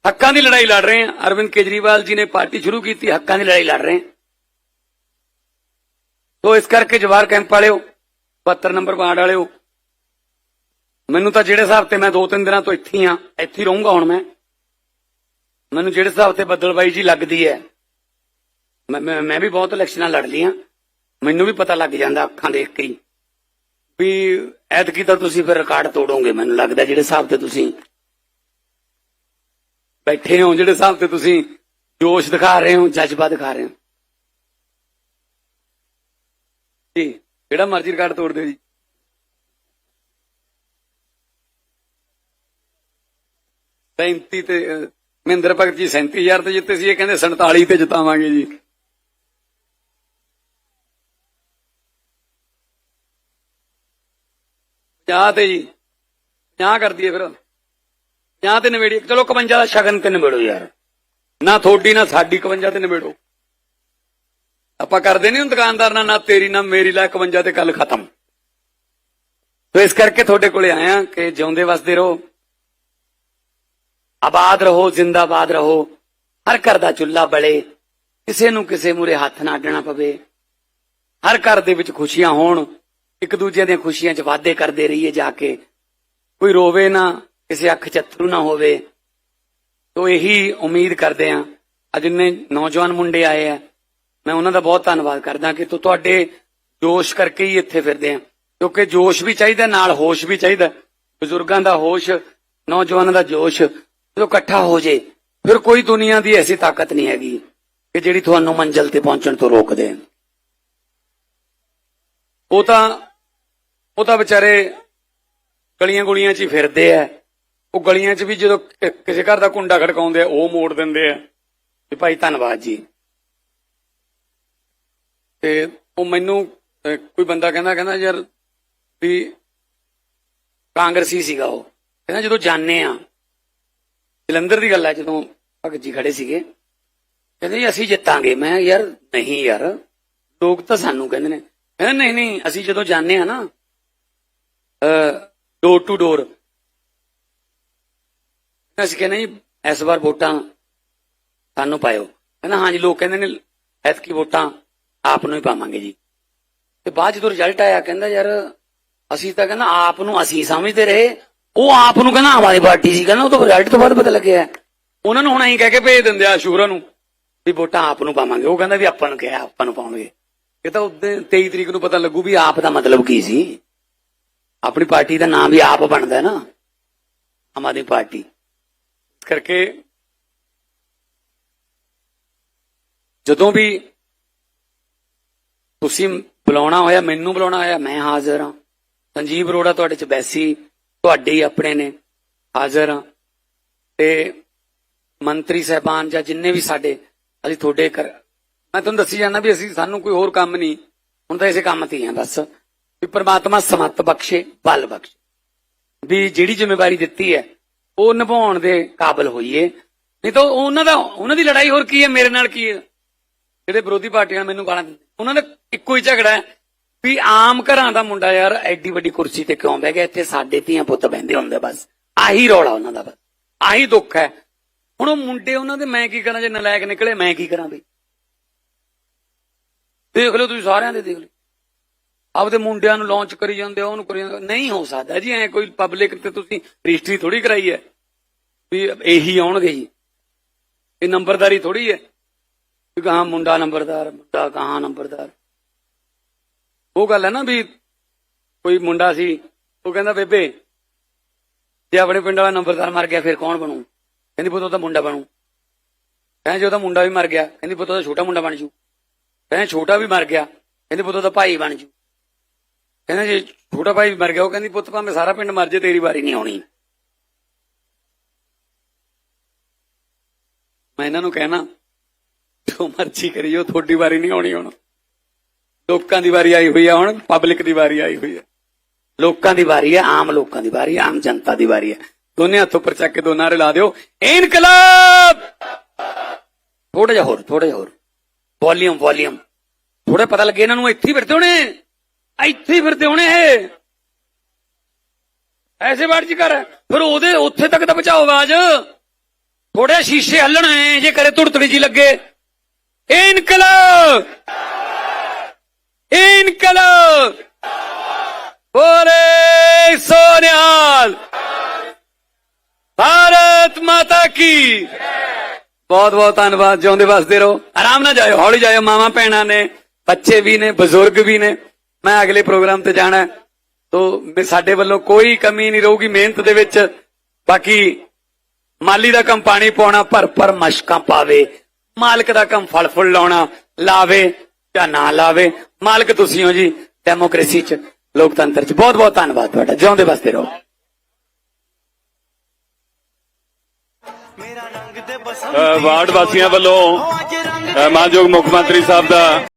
ਹੱਕਾਂ ਦੀ ਲੜਾਈ ਲੜ ਰਹੇ ਹਾਂ। ਅਰਵਿੰਦ ਕੇਜਰੀਵਾਲ ਜੀ ਨੇ ਪਾਰਟੀ ਸ਼ੁਰੂ ਕੀਤੀ, ਹੱਕਾਂ ਦੀ ਲੜਾਈ ਲੜ ਰਹੇ ਹਾਂ। ਤੋ ਇਸ ਕਰਕੇ ਜਵਾਰ ਕੈਂਪ ਵਾਲਿਓ 72 ਨੰਬਰ ਵਾਰਡ ਵਾਲਿਓ, ਮੈਨੂੰ ਤਾਂ ਜਿਹੜੇ ਹਿਸਾਬ ਤੇ ਮੈਂ ਦੋ ਤਿੰਨ ਦਿਨਾਂ ਤੋਂ ਇੱਥੇ ਹੀ ਆ ਇੱਥੇ ਹੀ ਰਹੂੰਗਾ ਹੁਣ ਮੈਂ। ਮੈਨੂੰ ਜਿਹੜੇ ਹਿਸਾਬ ਤੇ ਬੱਦਲਬਾਈ ਜੀ ਲੱਗਦੀ ਹੈ, ਮੈਂ ਮੈਂ ਵੀ ਬਹੁਤ ਇਲੈਕਸ਼ਨਾਂ ਲੜ ਲਈਆਂ। ਮੈਨੂੰ ਵੀ ਪਤਾ ਲੱਗ ਜਾਂਦਾ ਅੱਖਾਂ ਦੇਖ ਕੇ ਵੀ ਐਤਕੀ ਤਾਂ ਤੁਸੀਂ ਫਿਰ ਰਿਕਾਰਡ ਤੋੜੋਗੇ, ਮੈਨੂੰ ਲੱਗਦਾ ਜਿਹੜੇ ਹਿਸਾਬ ਤੇ ਤੁਸੀਂ ਬੈਠੇ ਹੋ ਜਿਹੜੇ ਹਿਸਾਬ ਤੇ ਤੁਸੀਂ ਜੋਸ਼ ਦਿਖਾ ਰਹੇ ਹੋ, ਜਜ਼ਬਾ ਦਿਖਾ ਰਹੇ ਹੋ। ਜੀ, ਜਿਹੜਾ ਮਰਜ਼ੀ ਰਿਕਾਰਡ ਤੋੜ ਦਿਓ ਜੀ। ਸੈਂਤੀ ਤੇ ਮਹਿੰਦਰ ਭਗਤ ਜੀ 37000 ਤੇ ਜਿੱਤੇ ਸੀ, ਇਹ ਕਹਿੰਦੇ 47 ਤੇ ਜਿਤਾਵਾਂਗੇ ਜੀ। ਪੰਜਾਹ ਤੇ ਜੀ 50 ਕਰ ਦਈਏ ਫਿਰ। 50 ਤੇ ਨਵੇੜੀ ਚਲੋ 51 ਦਾ ਸ਼ਗਨ ਤੇ ਨਿਬੇੜੋ ਯਾਰ। ਨਾ ਥੋੜੀ ਨਾ ਸਾਡੀ 51 ਤੇ ਨਿਬੇੜੋ। ਆਪਾਂ ਕਰਦੇ ਨਹੀਂ ਦੁਕਾਨਦਾਰ ਨਾਲ, ਨਾ ਤੇਰੀ, ਨਾ ਮੇਰੀ, ਲੈ 51 ਤੇ ਕੱਲ ਖਤਮ। ਤੋ ਇਸ ਕਰਕੇ ਤੁਹਾਡੇ ਕੋਲੇ ਆਇਆ ਕਿ ਜਿਉਂਦੇ ਵਸਦੇ ਰਹੋ। ਆਬਾਦ ਰਹੋ, ਜ਼ਿੰਦਾਬਾਦ ਰਹੋ। ਹਰ ਘਰ ਦਾ ਚੁੱਲ੍ਹਾ ਬਲੇ। ਕਿਸੇ ਨੂੰ ਕਿਸੇ ਮੂਰੇ ਹੱਥ ਨਾ ਅੱਡਣਾ ਪਵੇ। ਹਰ ਘਰ ਦੇ ਵਿੱਚ ਖੁਸ਼ੀਆਂ ਹੋਣ। ਇੱਕ ਦੂਜੇ ਦੀਆਂ ਖੁਸ਼ੀਆਂ 'ਚ ਵਾਅਦੇ ਕਰਦੇ ਰਹੀਏ ਜਾ ਕੇ। ਕੋਈ ਰੋਵੇ ਨਾ। ਕਿਸੇ ਅੱਖ 'ਚ ਨਾ ਹੋਵੇ। ਤੋ ਇਹੀ ਉਮੀਦ ਕਰਦੇ ਆ। ਅੱਜ ਇੰਨੇ ਨੌਜਵਾਨ ਮੁੰਡੇ ਆਏ ਆ, ਮੈਂ ਉਹਨਾਂ ਦਾ ਬਹੁਤ ਧੰਨਵਾਦ ਕਰਦਾ ਕਿ ਤੋ ਤੁਹਾਡੇ ਜੋਸ਼ ਕਰਕੇ ਹੀ ਇੱਥੇ ਫਿਰਦੇ ਆ। ਕਿਉਂਕਿ ਜੋਸ਼ ਵੀ ਚਾਹੀਦਾ, ਨਾਲ ਹੋਸ਼ ਵੀ ਚਾਹੀਦਾ। ਬਜ਼ੁਰਗਾਂ ਦਾ ਹੋਸ਼, ਨੌਜਵਾਨਾਂ ਦਾ ਜੋਸ਼, ਜਦੋਂ ਇਕੱਠਾ ਹੋ ਜੇ, ਫਿਰ ਕੋਈ ਦੁਨੀਆ ਦੀ ਐਸੀ ਤਾਕਤ ਨਹੀਂ ਹੈਗੀ ਕਿ ਜਿਹੜੀ ਤੁਹਾਨੂੰ ਮੰਜ਼ਲ ਤੇ ਪਹੁੰਚਣ ਤੋਂ ਰੋਕ ਦੇ। ਉਹ ਤਾਂ ਉਹ ਤਾਂ ਵਿਚਾਰੇ ਗਲੀਆਂ ਗੁਲੀਆਂ 'ਚ ਹੀ ਫਿਰਦੇ ਆ। ਉਹ ਗਲੀਆਂ 'ਚ ਵੀ ਜਦੋਂ ਕਿਸੇ ਘਰ ਦਾ ਕੁੰਡਾ ਖੜਕਾਉਂਦੇ ਆ, ਉਹ ਮੋੜ ਦਿੰਦੇ ਆ ਵੀ ਭਾਈ ਧੰਨਵਾਦ ਜੀ। ਤੇ ਉਹ ਮੈਨੂੰ ਕੋਈ ਬੰਦਾ ਕਹਿੰਦਾ ਕਹਿੰਦਾ ਯਾਰ ਵੀ ਕਾਂਗਰਸੀ ਸੀਗਾ ਉਹ। ਕਹਿੰਦਾ ਜਦੋਂ ਜਾਣੇ ਆ, ਜਲੰਧਰ ਦੀ ਗੱਲ ਹੈ ਜਦੋਂ ਭਗਤ ਜੀ ਖੜੇ ਸੀਗੇ, ਕਹਿੰਦੇ ਜੀ ਅਸੀਂ ਜਿੱਤਾਂਗੇ। ਮੈਂ ਯਾਰ ਨਹੀਂ ਯਾਰ, ਲੋਕ ਤਾਂ ਸਾਨੂੰ ਕਹਿੰਦੇ ਨੇ। ਕਹਿੰਦੇ ਨਹੀਂ ਨਹੀਂ, ਅਸੀਂ ਜਦੋਂ ਜਾਣੇ ਆ ਨਾ ਡੋਰ ਟੂ ਡੋਰ ਅਸੀਂ ਕਹਿੰਦੇ ਜੀ, ਇਸ ਵਾਰ ਵੋਟਾਂ ਸਾਨੂੰ ਪਾਇਓ। ਕਹਿੰਦਾ, ਹਾਂਜੀ, ਲੋਕ ਕਹਿੰਦੇ ਨੇ, ਐਤਕੀ ਵੋਟਾਂ ਆਪ ਨੂੰ ਹੀ ਪਾਵਾਂਗੇ ਜੀ। ਤੇ ਬਾਅਦ ਜਦੋਂ ਰਿਜ਼ਲਟ ਆਇਆ, ਕਹਿੰਦਾ, ਯਾਰ, ਅਸੀਂ ਤਾਂ ਕਹਿੰਦਾ, ਆਪ ਨੂੰ ਅਸੀਂ ਸਮਝਦੇ ਰਹੇ। ਉਹ ਆਪ ਨੂੰ ਕਹਿੰਦਾ, ਆਮ ਆਦਮੀ ਪਾਰਟੀ ਸੀ। ਕਹਿੰਦਾ, ਉਹ ਤਾਂ ਰਿਜ਼ਲਟ ਤੋਂ ਬਾਅਦ ਪਤਾ ਲੱਗਿਆ। ਉਹਨਾਂ ਨੂੰ ਹੁਣ ਅਸੀਂ ਕਹਿ ਕੇ ਭੇਜ ਦਿੰਦੇ ਆ ਸ਼ੂਰਾ ਨੂੰ ਵੀ ਵੋਟਾਂ ਆਪ ਨੂੰ ਪਾਵਾਂਗੇ। ਉਹ ਕਹਿੰਦਾ ਵੀ ਆਪਾਂ ਨੂੰ ਕਿਹਾ, ਆਪਾਂ ਨੂੰ ਪਾਉਣਗੇ। ਇਹ ਤਾਂ ਉਦੋਂ 23 ਤਰੀਕ ਨੂੰ ਪਤਾ ਲੱਗੂ ਵੀ ਆਪ ਦਾ ਮਤਲਬ ਕੀ ਸੀ। ਆਪਣੀ ਪਾਰਟੀ ਦਾ ਨਾਮ ਵੀ ਆਪ ਬਣਦਾ ਹੈ ਨਾ। ਆਮ ਆਦਮੀ ਪਾਰਟੀ। ਕਰਕੇ ਜਦੋਂ ਵੀ ਤੁਸੀਂ ਬੁਲਾਉਣਾ ਹੋਇਆ, ਮੈਨੂੰ ਬੁਲਾਉਣਾ ਹੋਇਆ, ਮੈਂ ਹਾਜ਼ਰ ਹਾਂ। ਸੰਜੀਵ ਅਰੋੜਾ ਤੁਹਾਡੇ ਚ ਬੈਸੀ, ਤੁਹਾਡੇ ਹੀ ਆਪਣੇ ਨੇ, ਹਾਜ਼ਰ ਹਾਂ। ਤੇ ਮੰਤਰੀ ਸਹਿਬਾਨ ਜਾਂ ਜਿੰਨੇ ਵੀ ਸਾਡੇ, ਅਸੀਂ ਤੁਹਾਡੇ ਕਰ ਮੈਂ ਤੁਹਾਨੂੰ ਦੱਸੀ ਜਾਂਦਾ ਵੀ ਅਸੀਂ, ਸਾਨੂੰ ਕੋਈ ਹੋਰ ਕੰਮ ਨਹੀਂ। ਹੁਣ ਤਾਂ ਇਸੇ ਕੰਮ ਤੇ ਹੀ ਆ ਬਸ। ਵੀ ਪ੍ਰਮਾਤਮਾ ਸਮਤ ਬਖਸ਼ੇ, ਬਲ ਬਖਸ਼ੇ। ਵੀ ਜਿਹੜੀ ਜ਼ਿੰਮੇਵਾਰੀ ਦਿੱਤੀ ਹੈ ਉਹ ਨਿਭਾਉਣ ਦੇ ਕਾਬਿਲ ਹੋਈਏ। ਨਹੀਂ ਤਾਂ ਉਹਨਾਂ ਦਾ, ਉਹਨਾਂ ਦੀ ਲੜਾਈ ਹੋਰ ਕੀ ਹੈ? ਮੇਰੇ ਨਾਲ ਕੀ ਹੈ? ਜਿਹੜੇ ਵਿਰੋਧੀ ਪਾਰਟੀਆਂ ਮੈਨੂੰ ਗਾਲਾਂ ਦਿੰਦੇ ਉਹਨਾਂ ਦਾ ਇੱਕੋ ਹੀ ਝਗੜਾ ਹੈ ਵੀ ਆਮ ਘਰਾਂ ਦਾ ਮੁੰਡਾ ਯਾਰ ਐਡੀ ਵੱਡੀ ਕੁਰਸੀ ਤੇ ਕਿਉਂ ਬਹਿ ਗਿਆ? ਇੱਥੇ ਸਾਡੇ ਧੀਆਂ ਪੁੱਤ ਬਹਿੰਦੇ ਹੁੰਦੇ ਬਸ। ਆਹੀ ਰੌਲਾ ਉਹਨਾਂ ਦਾ ਬਸ। ਆਹੀ ਦੁੱਖ ਹੈ। ਹੁਣ ਉਹ ਮੁੰਡੇ ਉਹਨਾਂ ਦੇ ਮੈਂ ਕੀ ਕਰਾਂ? ਜੇ ਨਲਾਇਕ ਨਿਕਲੇ ਮੈਂ ਕੀ ਕਰਾਂ ਬਈ? ਦੇਖ ਲਓ ਤੁਸੀਂ ਸਾਰਿਆਂ ਦੇ ਦੇਖ ਲਓ। ਆਪਦੇ ਮੁੰਡਿਆਂ ਨੂੰ ਲਾਂਚ ਕਰੀ ਜਾਂਦੇ ਆ, ਉਹਨੂੰ ਕਰੀ ਜਾਂਦੇ ਨਹੀਂ ਹੋ ਸਕਦਾ ਜੀ, ਐ ਕੋਈ ਪਬਲਿਕ ਤੇ ਤੁਸੀਂ ਰਜਿਸਟਰੀ ਥੋੜੀ ਕਰਾਈ ਹੈ ਵੀ ਇਹੀ ਆਉਣਗੇ ਜੀ। ਇਹ ਨੰਬਰਦਾਰੀ ਥੋੜੀ ਹੈ ਵੀ ਕਹਾਂ ਮੁੰਡਾ ਨੰਬਰਦਾਰ, ਮੁੰਡਾ ਕਹਾਂ ਨੰਬਰਦਾਰ। ਉਹ ਗੱਲ ਹੈ ਨਾ ਵੀ ਕੋਈ ਮੁੰਡਾ ਸੀ, ਉਹ ਕਹਿੰਦਾ, ਬੇਬੇ, ਜੇ ਆਪਣੇ ਪਿੰਡ ਵਾਲਾ ਨੰਬਰਦਾਰ ਮਰ ਗਿਆ, ਫਿਰ ਕੌਣ ਬਣੂ? ਕਹਿੰਦੀ, ਪੁੱਤ ਉਹਦਾ ਮੁੰਡਾ ਬਣੂ। ਕਹਿੰਦੇ, ਜੇ ਉਹਦਾ ਮੁੰਡਾ ਵੀ ਮਰ ਗਿਆ, ਕਹਿੰਦੀ, ਪੁੱਤ, ਉਹਦਾ ਛੋਟਾ ਮੁੰਡਾ ਬਣ ਜੂ। ਕਹਿੰਦੇ, ਛੋਟਾ ਵੀ ਮਰ ਗਿਆ, ਕਹਿੰਦੀ, ਪੁੱਤ, ਉਹਦਾ ਭਾਈ ਬਣ ਜੂ। ਕਹਿੰਦੇ ਜੇ ਛੋਟਾ ਭਾਈ ਵੀ ਮਰ ਗਿਆ, ਉਹ ਕਹਿੰਦੀ, ਪੁੱਤ, ਭਾਵੇਂ ਸਾਰਾ ਪਿੰਡ ਮਰ ਜੇ ਤੇਰੀ ਵਾਰੀ ਨਹੀਂ ਆਉਣੀ। ਮੈਂ ਇਹਨਾਂ ਨੂੰ ਕਹਿਣਾ, ਜੋ ਮਰਜ਼ੀ ਕਰੀਓ ਤੁਹਾਡੀ ਵਾਰੀ ਨਹੀਂ ਆਉਣੀ ਹੁਣ। ਲੋਕਾਂ ਦੀ ਵਾਰੀ ਆਈ ਹੋਈ ਹੈ ਹੁਣ, ਪਬਲਿਕ ਦੀ ਵਾਰੀ ਆਈ ਹੋਈ ਹੈ ਲੋਕਾਂ ਦੀ ਵਾਰੀ ਹੈ ਆਮ ਲੋਕਾਂ ਦੀ ਵਾਰੀ ਹੈ ਆਮ ਜਨਤਾ ਦੀ ਵਾਰੀ ਹੈ ਦੋਨੇ ਹੱਥ ਉੱਪਰ ਚੱਕ ਕੇ ਦੋ ਨਾਰੇ ਲਾ ਦਿਓ। ਇਨਕਲਾਬ! ਥੋੜਾ ਜਿਹਾ ਹੋਰ ਥੋੜਾ ਜਿਹਾ ਹੋਰ। ਵੋਲਿਊਮ ਵੋਲਿਊਮ ਥੋੜਾ ਪਤਾ ਲੱਗੇ ਇਹਨਾਂ ਨੂੰ ਇੱਥੇ ਹੀ ਫਿਰਦੇ ਹੋਣੇ। ਇੱਥੇ ਹੀ ਫਿਰਦੇ ਹੋਣੇ ਇਹ। ਐਸੇ ਬਾੜ ਜੀ ਕਰ ਫਿਰ ਉਹਦੇ ਉੱਥੇ ਤੱਕ ਤਾਂ ਬਚਾਓ ਆਵਾਜ਼। ਥੋੜੇ ਸ਼ੀਸ਼ੇ ਹੱਲਣ ਹੱਲਣੇ ਜੇ ਕਰੇ ਤੁੜਤੜੀ ਜੀ ਲੱਗੇ। ਇਨਕਲਾਬ! ਇਨਕਲਾਬ! ਬੋਲੇ ਸੋਨਿਆਲ! ਭਾਰਤ ਮਾਤਾ ਕੀ! ਬਹੁਤ ਬਹੁਤ ਧੰਨਵਾਦ, ਜਿਉਂਦੇ ਵਸਦੇ ਰਹੋ। ਆਰਾਮ ਨਾਲ ਜਾਇਓ, ਹੌਲੀ ਜਾਇਓ ਮਾਵਾ ਭੈਣਾਂ ਨੇ, ਬੱਚੇ ਵੀ ਨੇ, ਬਜ਼ੁਰਗ ਵੀ ਨੇ। ਮੈਂ ਅਗਲੇ ਪ੍ਰੋਗਰਾਮ ਤੇ ਜਾਣਾ ਹੈ। ਸਾਡੇ ਵੱਲੋਂ ਕੋਈ ਕਮੀ ਨਹੀਂ ਰਹੂਗੀ ਮਿਹਨਤ ਦੇ ਵਿੱਚ। ਬਾਕੀ ਮਾਲੀ ਦਾ ਕੰਮ ਪਾਣੀ ਪਾਉਣਾ ਭਰ ਭਰ ਮਸ਼ਕਾਂ ਪਾਵੇ। ਮਾਲਕ ਦਾ ਕੰਮ ਫਲ ਫੁੱਲ ਲਾਉਣਾ, ਲਾਵੇ ਜਾਂ ਨਾ ਲਾਵੇ। ਮਾਲਕ ਤੁਸੀਂ ਹੋ ਜੀ ਡੈਮੋਕ੍ਰੇਸੀ ਚ, ਲੋਕਤੰਤਰ ਚ। ਬਹੁਤ ਬਹੁਤ ਧੰਨਵਾਦ ਤੁਹਾਡਾ। ਜਿਉਂਦੇ ਵਸਦੇ ਰਹੋ। ਵਾਰਡ ਵਾਸੀਆਂ ਵੱਲੋਂ ਮਾਨਯੋਗ ਮੁੱਖ ਮੰਤਰੀ ਸਾਹਿਬ ਦਾ